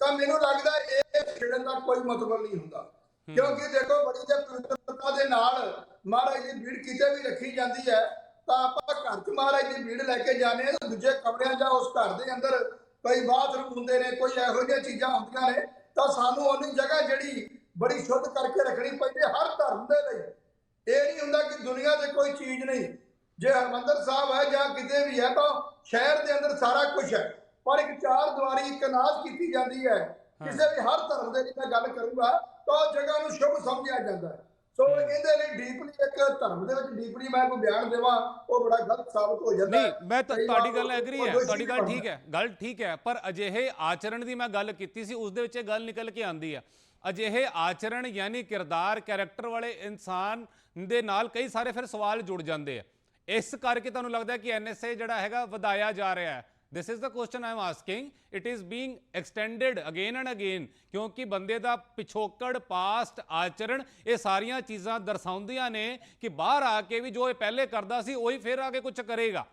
ਤਾਂ ਮੈਨੂੰ ਲੱਗਦਾ ਇਹ ਛੇੜਨ ਦਾ ਕੋਈ ਮਤਲਬ ਨਹੀਂ ਹੁੰਦਾ। ਕਿਉਂਕਿ ਦੇਖੋ ਬੜੀ ਜੇ ਪਵਿੱਤਰਤਾ ਦੇ ਨਾਲ ਮਹਾਰਾਜ ਦੀ ਭੀੜ ਕਿਤੇ ਵੀ ਰੱਖੀ ਜਾਂਦੀ ਹੈ ਤਾਂ ਆਪਾਂ ਘਰ 'ਚ ਮਹਾਰਾਜ ਦੀ ਭੀੜ ਲੈ ਕੇ ਜਾਂਦੇ ਹਾਂ ਤਾਂ ਦੂਜੇ ਕਮਰਿਆਂ ਜਾਂ ਉਸ ਘਰ ਦੇ ਅੰਦਰ ਕਈ ਬਾਥਰੂਮ ਹੁੰਦੇ ਨੇ ਕੋਈ ਇਹੋ ਜਿਹੀਆਂ ਚੀਜ਼ਾਂ ਹੁੰਦੀਆਂ ਨੇ ਤਾਂ ਸਾਨੂੰ ਉਹਨੀ ਜਗ੍ਹਾ ਜਿਹੜੀ ਬੜੀ ਸ਼ੁੱਧ ਕਰਕੇ ਰੱਖਣੀ ਪੈਂਦੀ ਹੈ ਹਰ ਧਰਮ ਦੇ ਲਈ। ਇਹ ਨਹੀਂ ਹੁੰਦਾ ਕਿ ਦੁਨੀਆ ਤੇ ਕੋਈ ਚੀਜ਼ ਨਹੀਂ ਜੇ ਹਰਮੰਦਰ ਸਾਹਿਬ ਹੈ ਜਾਂ ਕਿਤੇ ਵੀ ਹੈ ਤਾਂ ਸ਼ਹਿਰ ਦੇ ਅੰਦਰ ਸਾਰਾ ਕੁਝ ਹੈ। ਪਰ ਇੱਕ ਚਾਰ ਦੀਵਾਰੀ ਇੱਕ ਨਾਜ਼ ਕੀਤੀ ਜਾਂਦੀ ਹੈ। ਕਿਸੇ ਵੀ ਹਰ ਧਰਮ ਦੇ ਲਈ ਮੈਂ ਗੱਲ ਕਰੂੰਗਾ ਤਾਂ ਉਹ ਜਗ੍ਹਾ ਨੂੰ ਸ਼ੁਭ ਸਮਝਿਆ ਜਾਂਦਾ ਹੈ। ਸੋ ਇਹਦੇ ਲਈ ਡੀਪਲੀ ਇੱਕ ਧਰਮ ਦੇ ਵਿੱਚ ਡੀਪਲੀ ਮੈਂ ਕੋਈ ਬਿਆਨ ਦੇਵਾਂ ਉਹ ਬੜਾ ਗਲਤ ਸਾਬਤ ਹੋ ਜਾਂਦਾ ਨਹੀਂ ਮੈਂ ਤੁਹਾਡੀ ਗੱਲ ਐਗਰੀ ਹੈ ਤੁਹਾਡੀ ਗੱਲ। ਠੀਕ ਹੈ ਗੱਲ ਠੀਕ ਹੈ ਪਰ ਅਜਿਹੇ ਆਚਰਣ ਦੀ ਮੈਂ ਗੱਲ ਕੀਤੀ ਸੀ ਉਸ ਦੇ ਵਿੱਚ ਇਹ ਗੱਲ ਨਿਕਲ ਕੇ ਆਂਦੀ ਹੈ। ਅਜਿਹੇ ਆਚਰਣ ਯਾਨੀ ਕਿਰਦਾਰ ਕੈਰੈਕਟਰ ਵਾਲੇ ਇਨਸਾਨ ਦੇ ਨਾਲ ਕਈ ਸਾਰੇ ਫਿਰ ਸਵਾਲ ਜੁੜ ਜਾਂਦੇ ਆ। ਇਸ ਕਰਕੇ ਤੁਹਾਨੂੰ ਲੱਗਦਾ ਕਿ ਐਨਐਸਏ ਜਿਹੜਾ ਹੈਗਾ ਵਧਾਇਆ ਜਾ ਰਿਹਾ ਹੈ। This is the question I am asking it is being extended again and again ਕਿਉਂਕਿ ਬੰਦੇ ਦਾ ਪਿਛੋਕੜ ਪਾਸਟ ਆਚਰਣ ਇਹ ਸਾਰੀਆਂ ਚੀਜ਼ਾਂ ਦਰਸਾਉਂਦੀਆਂ ਨੇ ਕਿ ਬਾਹਰ ਆ ਕੇ ਵੀ ਜੋ ਇਹ ਪਹਿਲੇ ਕਰਦਾ ਸੀ ਉਹੀ ਫਿਰ ਆ ਕੇ ਕੁਝ ਕਰੇਗਾ।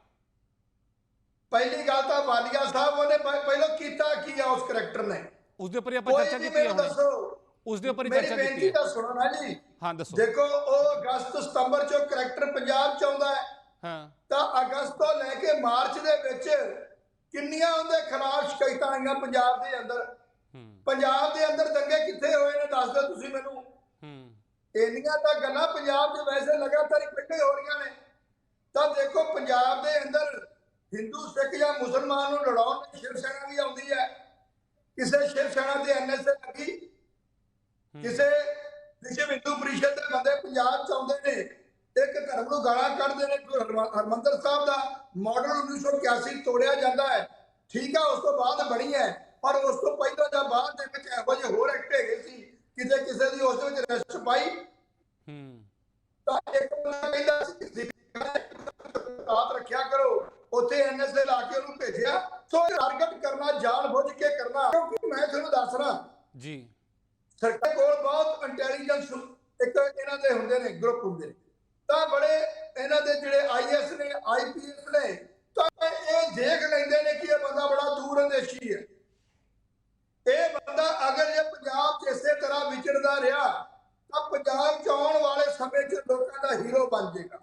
ਪਹਿਲੀ ਗੱਲ ਤਾਂ ਵਾਲੀਆ ਸਾਹਿਬ ਉਹਨੇ ਪਹਿਲਾਂ ਕੀਤਾ ਕੀ ਆ ਉਸ ਕਰੈਕਟਰ ਨੇ? ਉਸ ਦੇ ਉੱਪਰ ਆਪਾਂ ਚਰਚਾ ਕੀਤੀ ਹੈ ਉਸ ਦੇ ਉੱਪਰ ਹੀ ਮੇਰੀ ਚਰਚਾ ਬੇਨਤੀ ਕੀਤੀ ਹੈ ਤਾਂ ਸੁਣੋ ਨਾ ਜੀ। ਹਾਂ ਦੱਸੋ। ਦੇਖੋ ਉਹ ਅਗਸਤ ਸਤੰਬਰ ਚੋਂ ਕਰੈਕਟਰ ਪੰਜਾਬ ਚ ਆਉਂਦਾ ਹੈ। ਹਾਂ। ਤਾਂ ਅਗਸਤ ਤੋਂ ਲੈ ਕੇ ਮਾਰਚ ਦੇ ਵਿੱਚ ਕਿੰਨੀਆਂ ਉਹਦੇ ਖਿਲਾਫ ਸ਼ਿਕਾਇਤਾਂ ਆਈਆਂ ਪੰਜਾਬ ਦੇ ਅੰਦਰ? ਪੰਜਾਬ ਦੇ ਅੰਦਰ ਦੰਗੇ ਕਿੱਥੇ ਹੋਏ ਨੇ? ਦੱਸ ਦਿਓ ਤੁਸੀਂ ਮੈਨੂੰ। ਹੂੰ। ਇੰਨੀਆਂ ਤਾਂ ਗੱਲਾਂ ਪੰਜਾਬ 'ਚ ਵੈਸੇ ਲਗਾਤਾਰ ਇਕੱਠੇ ਹੋ ਰਹੀਆਂ ਨੇ। ਤਾਂ ਦੇਖੋ ਪੰਜਾਬ ਦੇ ਅੰਦਰ ਹਿੰਦੂ ਸਿੱਖ ਜਾਂ ਮੁਸਲਮਾਨ ਨੂੰ ਲੜਾਉਣ ਲਈ ਸ਼ਿਵ ਸੈਨਾ ਵੀ ਆਉਂਦੀ ਹੈ। ਕਿਸੇ ਸ਼ਿਵ ਸੈਨਾ ਤੇ ਐਨਐਸਏ ਲੱਗੀ। ਕਿਸੇ ਵਿਸ਼ਵ ਹਿੰਦੂ ਪ੍ਰੀਸ਼ਦ ਦੇ ਬੰਦੇ ਪੰਜਾਬ 'ਚ ਆਉਂਦੇ ਨੇ। ਇੱਕ ਧਰਮ ਨੂੰ ਗਾਲਾਂ ਕੱਢਦੇ ਨੇ ਹਰਮੰਦਰ ਸਾਹਿਬ ਦਾ ਮਾਡਲ 1981 ਤੋੜਿਆ ਜਾਂਦਾ ਹੈ। ਠੀਕ ਆ ਉਸ ਤੋਂ ਬਾਅਦ ਬਣੀ ਹੈ ਪਰ ਉਸ ਤੋਂ ਪਹਿਲਾਂ ਜਾਂ ਬਾਅਦ ਦੇ ਵਿੱਚ ਇਹੋ ਜਿਹੇ ਹੋਰ ਐਕਟ ਹੈਗੇ ਸੀ ਕਿਤੇ ਕਿਸੇ ਦੀ ਉਸ ਦੇ ਵਿੱਚ ਰੈਸਟ ਪਾਈ ਹੂੰ। ਤਾਂ ਇੱਕ ਬੰਦਾ ਕਹਿੰਦਾ ਸੀ ਰੱਖਿਆ ਕਰੋ ਉੱਥੇ ਐਨਐਸਏ ਲਾ ਕੇ ਉਹਨੂੰ ਭੇਜਿਆ। ਸੋ ਟਾਰਗੇਟ ਕਰਨਾ ਜਾਣ ਬੁੱਝ ਕੇ ਕਰਨਾ ਕਿਉਂਕਿ ਮੈਂ ਤੁਹਾਨੂੰ ਦੱਸ ਰਿਹਾ ਜੀ। ਸਰਕਾਰ ਕੋਲ ਬਹੁਤ ਇੰਟੈਲੀਜੈਂਸ ਇੱਕ ਇਹਨਾਂ ਦੇ ਹੁੰਦੇ ਨੇ ਗਰੁੱਪ ਹੁੰਦੇ ਨੇ। ਤਾਂ ਬੜੇ ਇਹਨਾਂ ਦੇ ਜਿਹੜੇ ਆਈਐਸ ਨੇ ਆਈਪੀਐਸ ਨੇ ਤਾਂ ਇਹ ਦੇਖ ਲੈਂਦੇ ਨੇ ਕਿ ਇਹ ਬੰਦਾ ਬੜਾ ਦੂਰ ਅੰਦੇਸ਼ੀ ਹੈ ਇਹ ਬੰਦਾ ਅਗਰ ਇਹ ਪੰਜਾਬ 'ਚ ਇਸੇ ਤਰ੍ਹਾਂ ਵਿਚਰਦਾ ਰਿਹਾ ਤਾਂ ਪੰਜਾਬ 'ਚ ਆਉਣ ਵਾਲੇ ਸਮੇਂ 'ਚ ਲੋਕਾਂ ਦਾ ਹੀਰੋ ਬਣ ਜਾਏਗਾ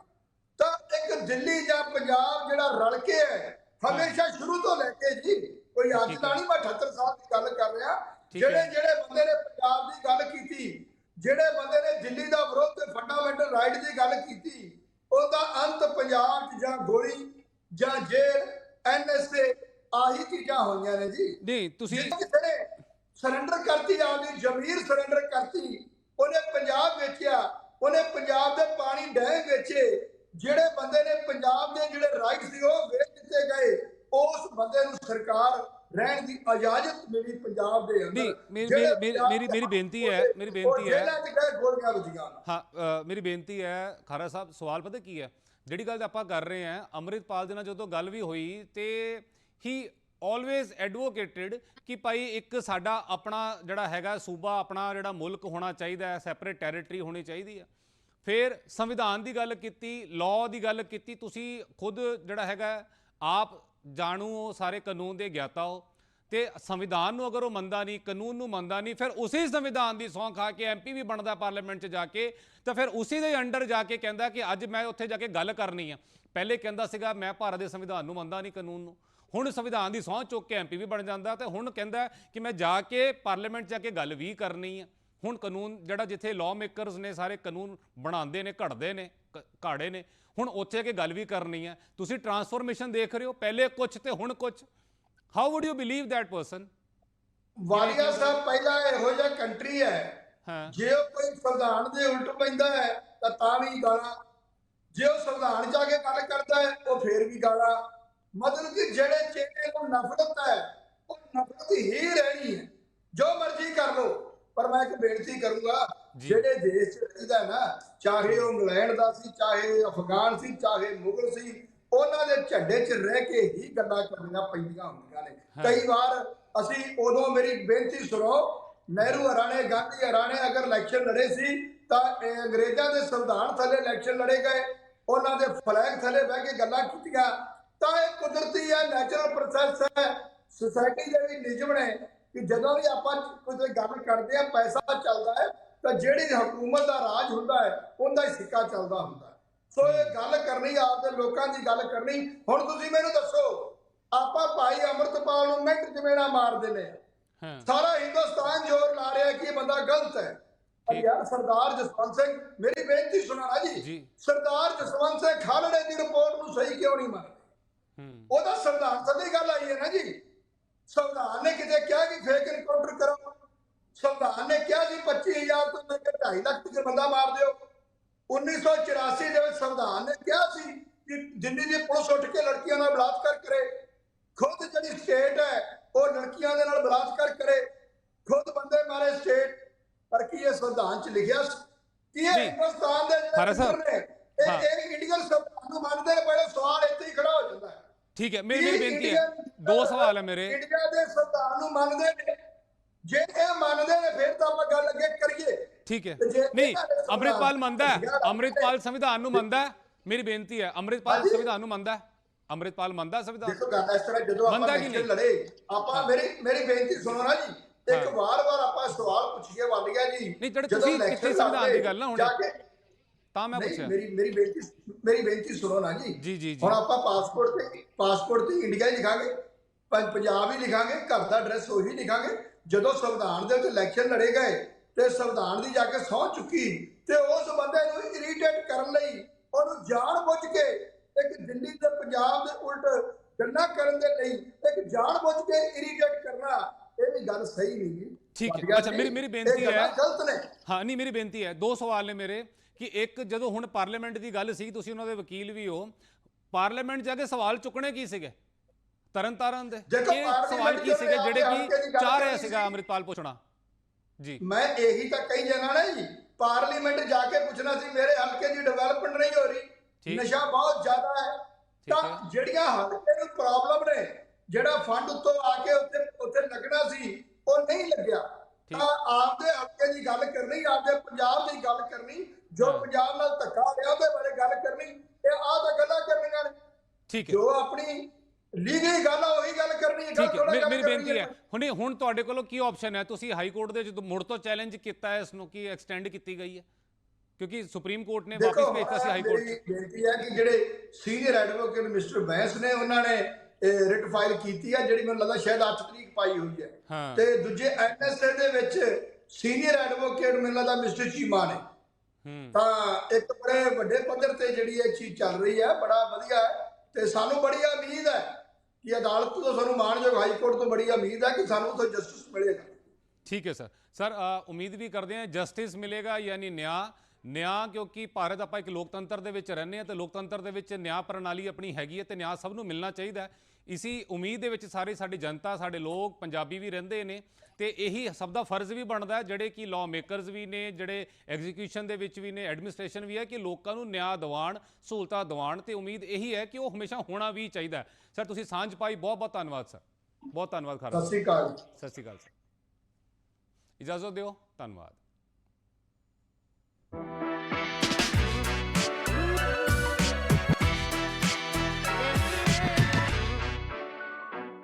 ਤਾਂ ਇੱਕ ਦਿੱਲੀ ਜਾਂ ਪੰਜਾਬ ਜਿਹੜਾ ਰਲ ਕੇ ਹੈ ਹਮੇਸ਼ਾ ਸ਼ੁਰੂ ਤੋਂ ਲੈ ਕੇ ਜੀ ਕੋਈ ਅੱਜ ਦਾ ਹੈ। ਨਹੀਂ ਮੈਂ 78 ਸਾਲ ਦੀ ਗੱਲ ਕਰ ਰਿਹਾ। ਜਿਹੜੇ ਜਿਹੜੇ ਬੰਦੇ ਨੇ ਪੰਜਾਬ ਦੀ ਗੱਲ ਕੀਤੀ ਜਿਹੜੇ ਬੰਦੇ ਨੇ ਦਿੱਲੀ ਦਾ ਵਿਰੋਧ ਤੇ ਫੰਡਾਮੈਂਟਲ ਰਾਈਟ ਦੀ ਗੱਲ ਕੀਤੀ ਉਹਦਾ ਅੰਤ ਪੰਜਾਬ 'ਚ ਜਾਂ ਗੋਲੀ ਜਾਂ ਜੇਲ੍ਹ ਐਨਐਸਏ ਆਹੀ ਚੀਜ਼ਾਂ ਹੋਈਆਂ ਨੇ ਜੀ। ਨਹੀਂ ਤੁਸੀਂ ਜੇ ਕਿਸੇ ਨੇ ਸਰੈਂਡਰ ਕਰਤੀ ਆਪਦੀ ਜ਼ਮੀਰ ਸਰੈਂਡਰ ਕਰਤੀ ਉਹਨੇ ਪੰਜਾਬ ਵੇਚਿਆ ਉਹਨੇ ਪੰਜਾਬ ਦੇ ਪਾਣੀ ਡੈਮ ਵੇਚੇ ਜਿਹੜੇ ਬੰਦੇ ਨੇ ਪੰਜਾਬ ਦੇ ਜਿਹੜੇ ਰਾਈਟ ਸੀ ਉਹ ਵੇਚ ਦਿੱਤੇ ਗਏ ਉਸ ਬੰਦੇ ਨੂੰ ਸਰਕਾਰ ਰਹਿਣ ਦੀ ਇਜਾਜ਼ਤ ਮਿਲੀ ਪੰਜਾਬ ਦੇ ਅੰਦਰ। ਨਹੀਂ, ਮੇਰੀ- ਮੇਰੀ- ਮੇਰੀ- ਬੇਨਤੀ ਹੈ, ਮੇਰੀ ਬੇਨਤੀ ਹੈ। ਹਾਂ ਮੇਰੀ ਬੇਨਤੀ ਹੈ ਖਾਰਾ ਸਾਹਿਬ ਸਵਾਲ ਪਤਾ ਕੀ ਹੈ? ਜਿਹੜੀ ਗੱਲ ਆਪਾਂ ਕਰ ਰਹੇ ਹਾਂ ਅੰਮ੍ਰਿਤਪਾਲ ਦੇ ਨਾਲ ਜਦੋਂ ਗੱਲ ਵੀ ਹੋਈ ਤੇ ਹੀ ਆਲਵੇਜ਼ ਐਡਵੋਕੇਟਡ ਕਿ ਭਾਈ ਇੱਕ ਸਾਡਾ ਆਪਣਾ ਜਿਹੜਾ ਹੈਗਾ ਸੂਬਾ ਆਪਣਾ ਜਿਹੜਾ ਮੁਲਕ ਹੋਣਾ ਚਾਹੀਦਾ ਹੈ ਸੈਪਰੇਟ ਟੈਰੀਟਰੀ ਹੋਣੀ ਚਾਹੀਦੀ ਹੈ। ਫਿਰ ਸੰਵਿਧਾਨ ਦੀ ਗੱਲ ਕੀਤੀ ਲਾਅ ਦੀ ਗੱਲ ਕੀਤੀ ਤੁਸੀਂ ਖੁਦ ਜਿਹੜਾ ਹੈਗਾ ਆਪ ਜਾਣੂ ਹੋ, ਸਾਰੇ ਕਾਨੂੰਨ ਦੇ ਗਿਆਤਾ ਹੋ। ਤੇ ਸੰਵਿਧਾਨ ਨੂੰ ਅਗਰ ਉਹ ਮੰਨਦਾ ਨਹੀਂ, ਕਾਨੂੰਨ ਨੂੰ ਮੰਨਦਾ ਨਹੀਂ, ਫਿਰ ਉਸੇ ਸੰਵਿਧਾਨ ਦੀ ਸੌਂ ਖਾ ਕੇ ਐਮਪੀ ਵੀ ਬਣਦਾ ਪਾਰਲੀਮੈਂਟ 'ਚ ਜਾ ਕੇ, ਤਾਂ ਫਿਰ ਉਸੇ ਦੇ ਅੰਡਰ ਜਾ ਕੇ ਕਹਿੰਦਾ ਕਿ ਅੱਜ ਮੈਂ ਉੱਥੇ ਜਾ ਕੇ ਗੱਲ ਕਰਨੀ ਆ। ਪਹਿਲੇ ਕਹਿੰਦਾ ਸੀਗਾ, ਮੈਂ ਭਾਰਤ ਦੇ ਸੰਵਿਧਾਨ ਨੂੰ ਮੰਨਦਾ ਨਹੀਂ, ਕਾਨੂੰਨ ਨੂੰ। ਹੁਣ ਸੰਵਿਧਾਨ ਦੀ ਸਹੁੰ ਚੁੱਕ ਕੇ ਐਮਪੀ ਵੀ ਬਣ ਜਾਂਦਾ ਤੇ ਹੁਣ ਕਹਿੰਦਾ ਕਿ ਮੈਂ ਜਾ ਕੇ ਪਾਰਲੀਮੈਂਟ 'ਚ ਜਾ ਕੇ ਗੱਲ ਵੀ ਕਰਨੀ ਆ। ਹੁਣ ਕਾਨੂੰਨ ਜਿਹੜਾ ਜਿੱਥੇ ਲਾਅ ਮੇਕਰਸ ਨੇ, ਸਾਰੇ ਕਾਨੂੰਨ ਬਣਾਉਂਦੇ ਨੇ, ਘੜਦੇ ਨੇ। ਘਾੜੇ ਨੇ। ਹੁਣ ਉੱਥੇ ਕੇ ਗੱਲ ਵੀ ਕਰਨੀ ਹੈ ਤੁਸੀਂ ਟਰਾਂਸਫੋਰਮੇਸ਼ਨ ਦੇਖ ਰਹੇ ਹੋ। ਪਹਿਲੇ ਕੁਝ ਤੇ ਹੁਣ ਕੁਝ how would you believe that person Walia Sahib ਪਹਿਲਾਂ ਇਹੋ ਜਿਹਾ ਕੰਟਰੀ ਹੈ। ਹਾਂ। ਜੇ ਉਹ ਕੋਈ ਸੰਵਿਧਾਨ ਦੇ ਉਲਟ ਪੈਂਦਾ ਹੈ ਤਾਂ ਤਾਂ ਵੀ ਗਾਲਾਂ। ਜੇ ਉਹ ਸੰਵਿਧਾਨ ਜਾ ਕੇ ਗੱਲ ਕਰਦਾ ਹੈ ਉਹ ਫੇਰ ਵੀ ਗਾਲਾਂ। ਮਤਲਬ ਕਿ ਜਿਹੜੇ ਚਿਹਰੇ ਨੂੰ ਨਫ਼ਰਤ ਹੈ ਉਹ ਨਫ਼ਰਤ ਹੀ ਰਹਿਣੀ ਹੈ। ਜੋ ਮਰਜ਼ੀ ਕਰ ਲੋ ਪਰ ਮੈਂ ਇੱਕ ਬੇਨਤੀ ਕਰੂੰਗਾ। ਜਿਹੜੇ ਦੇਸ਼ ਚ ਰਹਿੰਦਾ ਨਾ ਚਾਹੇ ਉਹ ਇੰਗਲੈਂਡ ਦਾ ਸੀ ਚਾਹੇ ਅਫਗਾਨ ਸੀ ਚਾਹੇ ਮੁਗਲ ਸੀ ਉਹਨਾਂ ਦੇ ਝੰਡੇ 'ਚ ਰਹਿ ਕੇ ਹੀ ਗੱਲਾਂ ਕਰਨੀਆਂ ਪੈਂਦੀਆਂ ਹੁੰਦੀਆਂ ਨੇ। ਕਈ ਵਾਰ ਅਸੀਂ ਉਦੋਂ ਮੇਰੀ ਬੇਨਤੀ ਸੁਣੋ ਨਹਿਰੂ ਹਰਾਣੇ ਗਾਂਧੀ ਹਰਾਣੇ ਅਗਰ ਇਲੈਕਸ਼ਨ ਲੜੇ ਸੀ ਤਾਂ ਇਹ ਅੰਗਰੇਜ਼ਾਂ ਦੇ ਸੰਵਿਧਾਨ ਥੱਲੇ ਇਲੈਕਸ਼ਨ ਲੜੇ ਗਏ ਉਹਨਾਂ ਦੇ ਫਲੈਗ ਥੱਲੇ ਬਹਿ ਕੇ ਗੱਲਾਂ ਕੀਤੀਆਂ। ਤਾਂ ਇਹ ਕੁਦਰਤੀ ਹੈ ਨੈਚੁਰਲ ਪ੍ਰੋਸੈਸ ਹੈ। ਸੁਸਾਇਟੀ ਦੇ ਵੀ ਨਿਯਮ ਨੇ ਕਿ ਜਦੋਂ ਵੀ ਆਪਾਂ ਕੋਈ ਗੱਲ ਕਰਦੇ ਆ ਪੈਸਾ ਚੱਲਦਾ ਹੈ ਤਾਂ ਜਿਹੜੀ ਹਕੂਮਤ ਦਾ ਰਾਜ ਹੁੰਦਾ ਹੈ ਉਹਦਾ ਹੀ ਸਿੱਕਾ ਚੱਲਦਾ ਹੁੰਦਾ। ਸੋ ਇਹ ਗੱਲ ਕਰਨੀ ਆਪਦੇ ਲੋਕਾਂ ਦੀ ਗੱਲ ਕਰਨੀ ਹੁਣ ਤੁਸੀਂ ਮੈਨੂੰ ਦੱਸੋ ਆਪਾਂ ਭਾਈ ਅਮਰਤਪਾਲ ਨੂੰ ਮਿੰਟ ਜਮੇਣਾ ਮਾਰਦੇ ਨੇ ਹਾਂ। ਸਾਰਾ ਹਿੰਦੁਸਤਾਨ ਜ਼ੋਰ ਲਾ ਰਿਹਾ ਕਿ ਇਹ ਬੰਦਾ ਗਲਤ ਹੈ। ਪਰ ਯਾਰ ਸਰਦਾਰ ਜਸਵੰਤ ਸਿੰਘ ਮੇਰੀ ਬੇਨਤੀ ਸੁਣਾਣਾ ਜੀ। ਸਰਦਾਰ ਜਸਵੰਤ ਸਿੰਘ ਖਾਲੜੇ ਦੀ ਰਿਪੋਰਟ ਨੂੰ ਸਹੀ ਕਿਉਂ ਨਹੀਂ ਮੰਨਦੇ? ਉਹਦਾ ਸੰਵਿਧਾਨ ਸਦੀ ਗੱਲ ਆਈ ਹੈ ਨਾ ਜੀ। ਸੰਵਿਧਾਨ ਨੇ ਕਿਤੇ ਕਿਹਾ ਕਿ ਫੇਕ ਐਨਕਾਊਂਟਰ ਕਰੋ। ਸੰਵਿਧਾਨ ਨੇ ਕਿਹਾ ਜੀ 25000 ਤੋਂ ਲੈ ਕੇ 2.5 ਲੱਖ ਤੱਕ ਬੰਦਾ ਮਾਰ ਦਿਓ 1984 ਦੇ ਵਿੱਚ ਸੰਵਿਧਾਨ ਨੇ ਕਿਹਾ ਸੀ ਕਿ ਜਿੰਨੀ ਦੀ ਪੁਲਿਸ ਉੱਠ ਕੇ ਲੜਕੀਆਂ ਨਾਲ ਬਲਾਤਕਾਰ ਕਰੇ ਖੁਦ ਜਿਹੜੀ ਸਟੇਟ ਹੈ ਉਹ ਲੜਕੀਆਂ ਦੇ ਨਾਲ ਬਲਾਤਕਾਰ ਕਰੇ ਖੁਦ ਬੰਦੇ ਮਾਰੇ ਸਟੇਟ ਪਰ ਕੀ ਇਹ ਸੰਵਿਧਾਨ 'ਚ ਲਿਖਿਆ ਸੀ? ਕੀ ਇਹ। ਹਿੰਦੁਸਤਾਨ ਦੇ ਜਿਹੜੇ। ਇਹ ਇਹ ਇੰਡੀਅਨ ਸੰਵਿਧਾਨ ਨੂੰ ਮੰਨਦੇ ਨੇ ਪਹਿਲੇ ਸਵਾਲ ਇੱਥੇ ਹੀ ਖੜਾ ਹੋ ਜਾਂਦਾ ਹੈ ਠੀਕ ਹੈ ਮੇਰੀ ਬੇਨਤੀ ਹੈ ਦੋ ਸਵਾਲ ਹੈ ਮੇਰੇ ਇੰਡੀਆ ਦੇ ਸੰਵਿਧਾਨ ਨੂੰ ਮੰਨਦੇ ਨੇ ਜੇ ਇਹ ਮੰਨਦੇ ਨੇ ਫਿਰ ਤਾਂ ਆਪਾਂ ਗੱਲ ਅੱਗੇ ਕਰੀਏ ਠੀਕ ਹੈ। ਨਹੀਂ ਅੰਮ੍ਰਿਤਪਾਲ ਮੰਨਦਾ ਹੈ। ਅੰਮ੍ਰਿਤਪਾਲ ਸੰਵਿਧਾਨ ਨੂੰ ਮੰਨਦਾ ਹੈ। ਮੇਰੀ ਬੇਨਤੀ ਹੈ ਅੰਮ੍ਰਿਤਪਾਲ। ਸੰਵਿਧਾਨ ਨੂੰ ਮੰਨਦਾ ਹੈ। ਅੰਮ੍ਰਿਤਪਾਲ ਮੰਨਦਾ ਸੰਵਿਧਾਨ? ਦੇਖੋ ਗੱਲ ਇਸ ਤਰ੍ਹਾਂ ਜਦੋਂ ਆਪਾਂ ਇਲੈਕਸ਼ਨ? ਲੜੇ ਆਪਾਂ ਮੇਰੀ ਮੇਰੀ ਬੇਨਤੀ ਸੁਣੋ ਨਾ ਜੀ। ਇੱਕ। ਵਾਰ-ਵਾਰ ਆਪਾਂ ਸਵਾਲ ਪੁੱਛੀਏ ਵਾਲੀਆ ਜੀ। ਨਹੀਂ, ਜਿਹੜੇ ਤੁਸੀਂ ਕੀਤੀ ਸੰਵਿਧਾਨ ਦੀ ਗੱਲ ਨਾ ਹੁਣ। ਤਾਂ ਮੈਂ ਪੁੱਛਿਆ। ਮੇਰੀ ਮੇਰੀ ਬੇਨਤੀ ਮੇਰੀ ਬੇਨਤੀ ਸੁਣੋ ਨਾ ਜੀ। ਜੀ, ਜੀ। ਹੁਣ ਆਪਾਂ ਪਾਸਪੋਰਟ ਤੇ ਪਾਸਪੋਰਟ ਤੇ ਇੰਡੀਆ ਹੀ ਲਿਖਾਂਗੇ। ਪੰਜਾਬ ਹੀ ਲਿਖਾਂਗੇ ਘਰ ਦਾ ਐਡਰੈਸ ਉਹੀ ਲਿਖਾਂਗੇ। ਜਦੋਂ ਸੰਵਿਧਾਨ ਦੇ ਵਿੱਚ ਇਲੈਕਸ਼ਨ ਲੜੇ ਗਏ ਤੇ ਸੰਵਿਧਾਨ ਦੀ ਜਾ ਕੇ ਸਹੁੰ ਚੁੱਕੀ ਤੇ ਉਸ ਬੰਦੇ ਨੂੰ ਇਰੀਟੇਟ ਕਰਨ ਲਈ ਉਹਨੂੰ ਜਾਣ ਬੁੱਝ ਕੇ ਇੱਕ ਦਿੱਲੀ ਤੇ ਪੰਜਾਬ ਦੇ ਉਲਟ ਗੱਲਾਂ ਕਰਨ ਦੇ ਲਈ ਇੱਕ ਜਾਣ ਬੁੱਝ ਕੇ ਇਰੀਟੇਟ ਕਰਨਾ ਇਹ ਵੀ ਗੱਲ ਸਹੀ ਨਹੀਂ ਜੀ। ਠੀਕ ਹੈ। ਅੱਛਾ, ਮੇਰੀ- ਮੇਰੀ ਬੇਨਤੀ ਹੈ- ਗਲਤ ਨੇ। ਹਾਂ ਨਹੀਂ ਮੇਰੀ ਬੇਨਤੀ ਹੈ। ਦੋ ਸਵਾਲ ਨੇ ਮੇਰੇ ਕਿ ਇੱਕ ਜਦੋਂ ਹੁਣ ਪਾਰਲੀਮੈਂਟ ਦੀ ਗੱਲ ਸੀ ਤੁਸੀਂ ਉਹਨਾਂ ਦੇ ਵਕੀਲ ਵੀ ਹੋ ਪਾਰਲੀਮੈਂਟ ਜਾ ਕੇ ਸਵਾਲ ਚੁੱਕਣੇ ਕੀ ਸੀਗੇ? ਤਰਨਤਾਰਨ ਦੇ। ਇਹ ਸਵਾਲ ਕੀ ਸੀਗੇ ਜਿਹੜੇ ਕਿ ਚਾਹ ਰਿਹਾ ਸੀਗਾ ਸੀ। ਅੰਮ੍ਰਿਤਪਾਲ ਪੁੱਛਣਾ? ਜੀ ਮੈਂ ਇਹੀ ਤਾਂ ਕਹੀ ਜਾਣਾ ਨਾ ਜੀ ਪਾਰਲੀਮੈਂਟ ਜਾ ਕੇ ਪੁੱਛਣਾ ਸੀ ਮੇਰੇ ਹਲਕੇ ਦੀ ਡਿਵੈਲਪਮੈਂਟ ਨਹੀਂ ਹੋ ਰਹੀ। ਨਸ਼ਾ ਬਹੁਤ ਜ਼ਿਆਦਾ ਹੈ ਤਾਂ। ਜਿਹੜੀਆਂ ਹਲਕੇ ਨੂੰ ਪ੍ਰੋਬਲਮ ਨੇ ਜਿਹੜਾ ਫੰਡ ਉੱਤੋਂ ਆ ਕੇ ਉੱਤੇ ਉੱਤੇ ਲੱਗਣਾ ਸੀ ਉਹ ਨਹੀਂ ਲੱਗਿਆ। ਤਾਂ ਆਪਦੇ ਹਲਕੇ ਦੀ ਗੱਲ ਕਰਨੀ ਆਪਦੇ ਪੰਜਾਬ ਦੀ ਗੱਲ ਕਰਨੀ ਜੋ। ਪੰਜਾਬ ਨਾਲ ਧੱਕਾ ਹੋਇਆ ਉਹਦੇ ਬਾਰੇ ਗੱਲ ਕਰਨੀ ਇਹ ਆਹ ਤਾਂ ਗੱਲਾਂ ਕਰਨੀਆਂ ਨੇ ਠੀਕ ਹੈ ਜੋ ਆਪਣੀ ਲੀਗਲੀ ਗੱਲ ਆ ਉਹੀ ਗੱਲ ਕਰਨੀ ਹੈ ਗੱਲ ਠੀਕ ਹੈ ਮੇਰੀ ਗੱਲ ਮੇਰੀ ਕਰਨੀ ਬੇਨਤੀ ਹੈ। ਹੁਣੇ ਹੁਣ ਤੁਹਾਡੇ ਕੋਲੋਂ ਕੀ ਆਪਸ਼ਨ ਹੈ? ਤੁਸੀਂ ਹਾਈ ਕੋਰਟ ਦੇ ਜਦੋਂ ਮੁੜ ਤੋਂ ਚੈਲੰਜ ਕੀਤਾ ਹੈ ਇਸ ਨੂੰ ਕੀ ਐਕਸਟੈਂਡ ਕੀਤੀ ਗਈ ਹੈ? ਕਿਉਂਕਿ ਸੁਪਰੀਮ ਕੋਰਟ ਨੇ ਵਾਪਸ ਭੇਜਤਾ ਸੀ ਹਾਈ ਕੋਰਟ 'ਚ। ਬੇਨਤੀ ਹੈ ਕਿ ਜਿਹੜੇ ਸੀਨੀਅਰ ਐਡਵੋਕੇਟ ਮਿਸਟਰ ਬੈਂਸ ਨੇ ਉਹਨਾਂ ਨੇ ਰਿਟ ਫਾਈਲ ਕੀਤੀ ਹੈ ਜਿਹੜੀ ਮੈਨੂੰ ਲੱਗਦਾ ਸ਼ਾਇਦ 8 ਤਰੀਕ ਪਾਈ ਹੋਈ ਹੈ। ਤੇ ਦੂਜੇ ਐਨਐਸਏ ਦੇ ਵਿੱਚ ਸੀਨੀਅਰ ਐਡਵੋਕੇਟ ਮੈਨੂੰ ਲੱਗਦਾ ਮਿਸਟਰ ਚੀਮਾ ਨੇ। ਤਾਂ ਇੱਕ ਬੜੇ ਵੱਡੇ ਪੱਧਰ ਤੇ ਜਿਹੜੀ ਇਹ ਚੀਜ਼ ਚੱਲ ਰਹੀ ਹੈ ਬੜਾ ਵਧੀਆ ਤੇ ਸਾਨੂੰ ਬੜੀ ਉਮੀਦ ਹੈ ਕਿ ਅਦਾਲਤ ਤੋਂ ਸਾਨੂੰ ਮਾਣਯੋਗ ਹਾਈ ਕੋਰਟ ਤੋਂ ਬੜੀ ਉਮੀਦ ਹੈ ਕਿ ਸਾਨੂੰ ਉੱਥੇ ਜਸਟਿਸ ਮਿਲੇਗਾ। ਠੀਕ ਹੈ ਸਰ। ਸਰ ਉਮੀਦ ਵੀ ਕਰਦੇ ਹਾਂ ਜਸਟਿਸ ਮਿਲੇਗਾ, ਯਾਨੀ ਨਿਆਂ ਨਿਆਂ ਕਿਉਂਕਿ ਭਾਰਤ ਆਪਾਂ ਇੱਕ ਲੋਕਤੰਤਰ ਦੇ ਵਿੱਚ ਰਹਿੰਦੇ ਹਾਂ ਤੇ ਲੋਕਤੰਤਰ ਦੇ ਵਿੱਚ ਨਿਆਂ ਪ੍ਰਣਾਲੀ ਆਪਣੀ ਹੈਗੀ ਹੈ ਤੇ ਨਿਆਂ ਸਭ ਨੂੰ ਮਿਲਣਾ ਚਾਹੀਦਾ ਹੈ। ਇਸੀ ਉਮੀਦ ਦੇ ਵਿੱਚ ਸਾਰੇ ਸਾਡੀ ਜਨਤਾ ਸਾਡੇ ਲੋਕ ਪੰਜਾਬੀ ਵੀ ਰਹਿੰਦੇ ਨੇ ਤੇ ਇਹੀ ਸਭ ਦਾ ਫਰਜ਼ ਵੀ ਬਣਦਾ ਜਿਹੜੇ ਕਿ ਲਾਅ ਮੇਕਰਸ ਵੀ ਨੇ ਜਿਹੜੇ ਐਗਜ਼ੀਕਿਊਸ਼ਨ ਦੇ ਵਿੱਚ ਵੀ ਨੇ ਐਡਮਿਨਿਸਟ੍ਰੇਸ਼ਨ ਵੀ ਹੈ ਕਿ ਲੋਕਾਂ ਨੂੰ ਨਿਆਂ ਦਿਵਾਉਣ ਸਹੂਲਤਾਂ ਦਿਵਾਉਣ ਤੇ ਉਮੀਦ ਇਹੀ ਹੈ ਕਿ ਉਹ ਹਮੇਸ਼ਾ ਹੋਣਾ ਵੀ ਚਾਹੀਦਾ ਸਰ ਤੁਸੀਂ ਸਾਂਝ ਪਾਈ ਬਹੁਤ ਬਹੁਤ ਧੰਨਵਾਦ ਸਰ। ਬਹੁਤ ਧੰਨਵਾਦ ਖਾਲਸਾ। ਸਤਿ ਸ੍ਰੀ ਅਕਾਲ ਸਤਿ ਸ਼੍ਰੀ ਅਕਾਲ ਸਰ। ਇਜਾਜ਼ਤ ਦਿਓ। ਧੰਨਵਾਦ।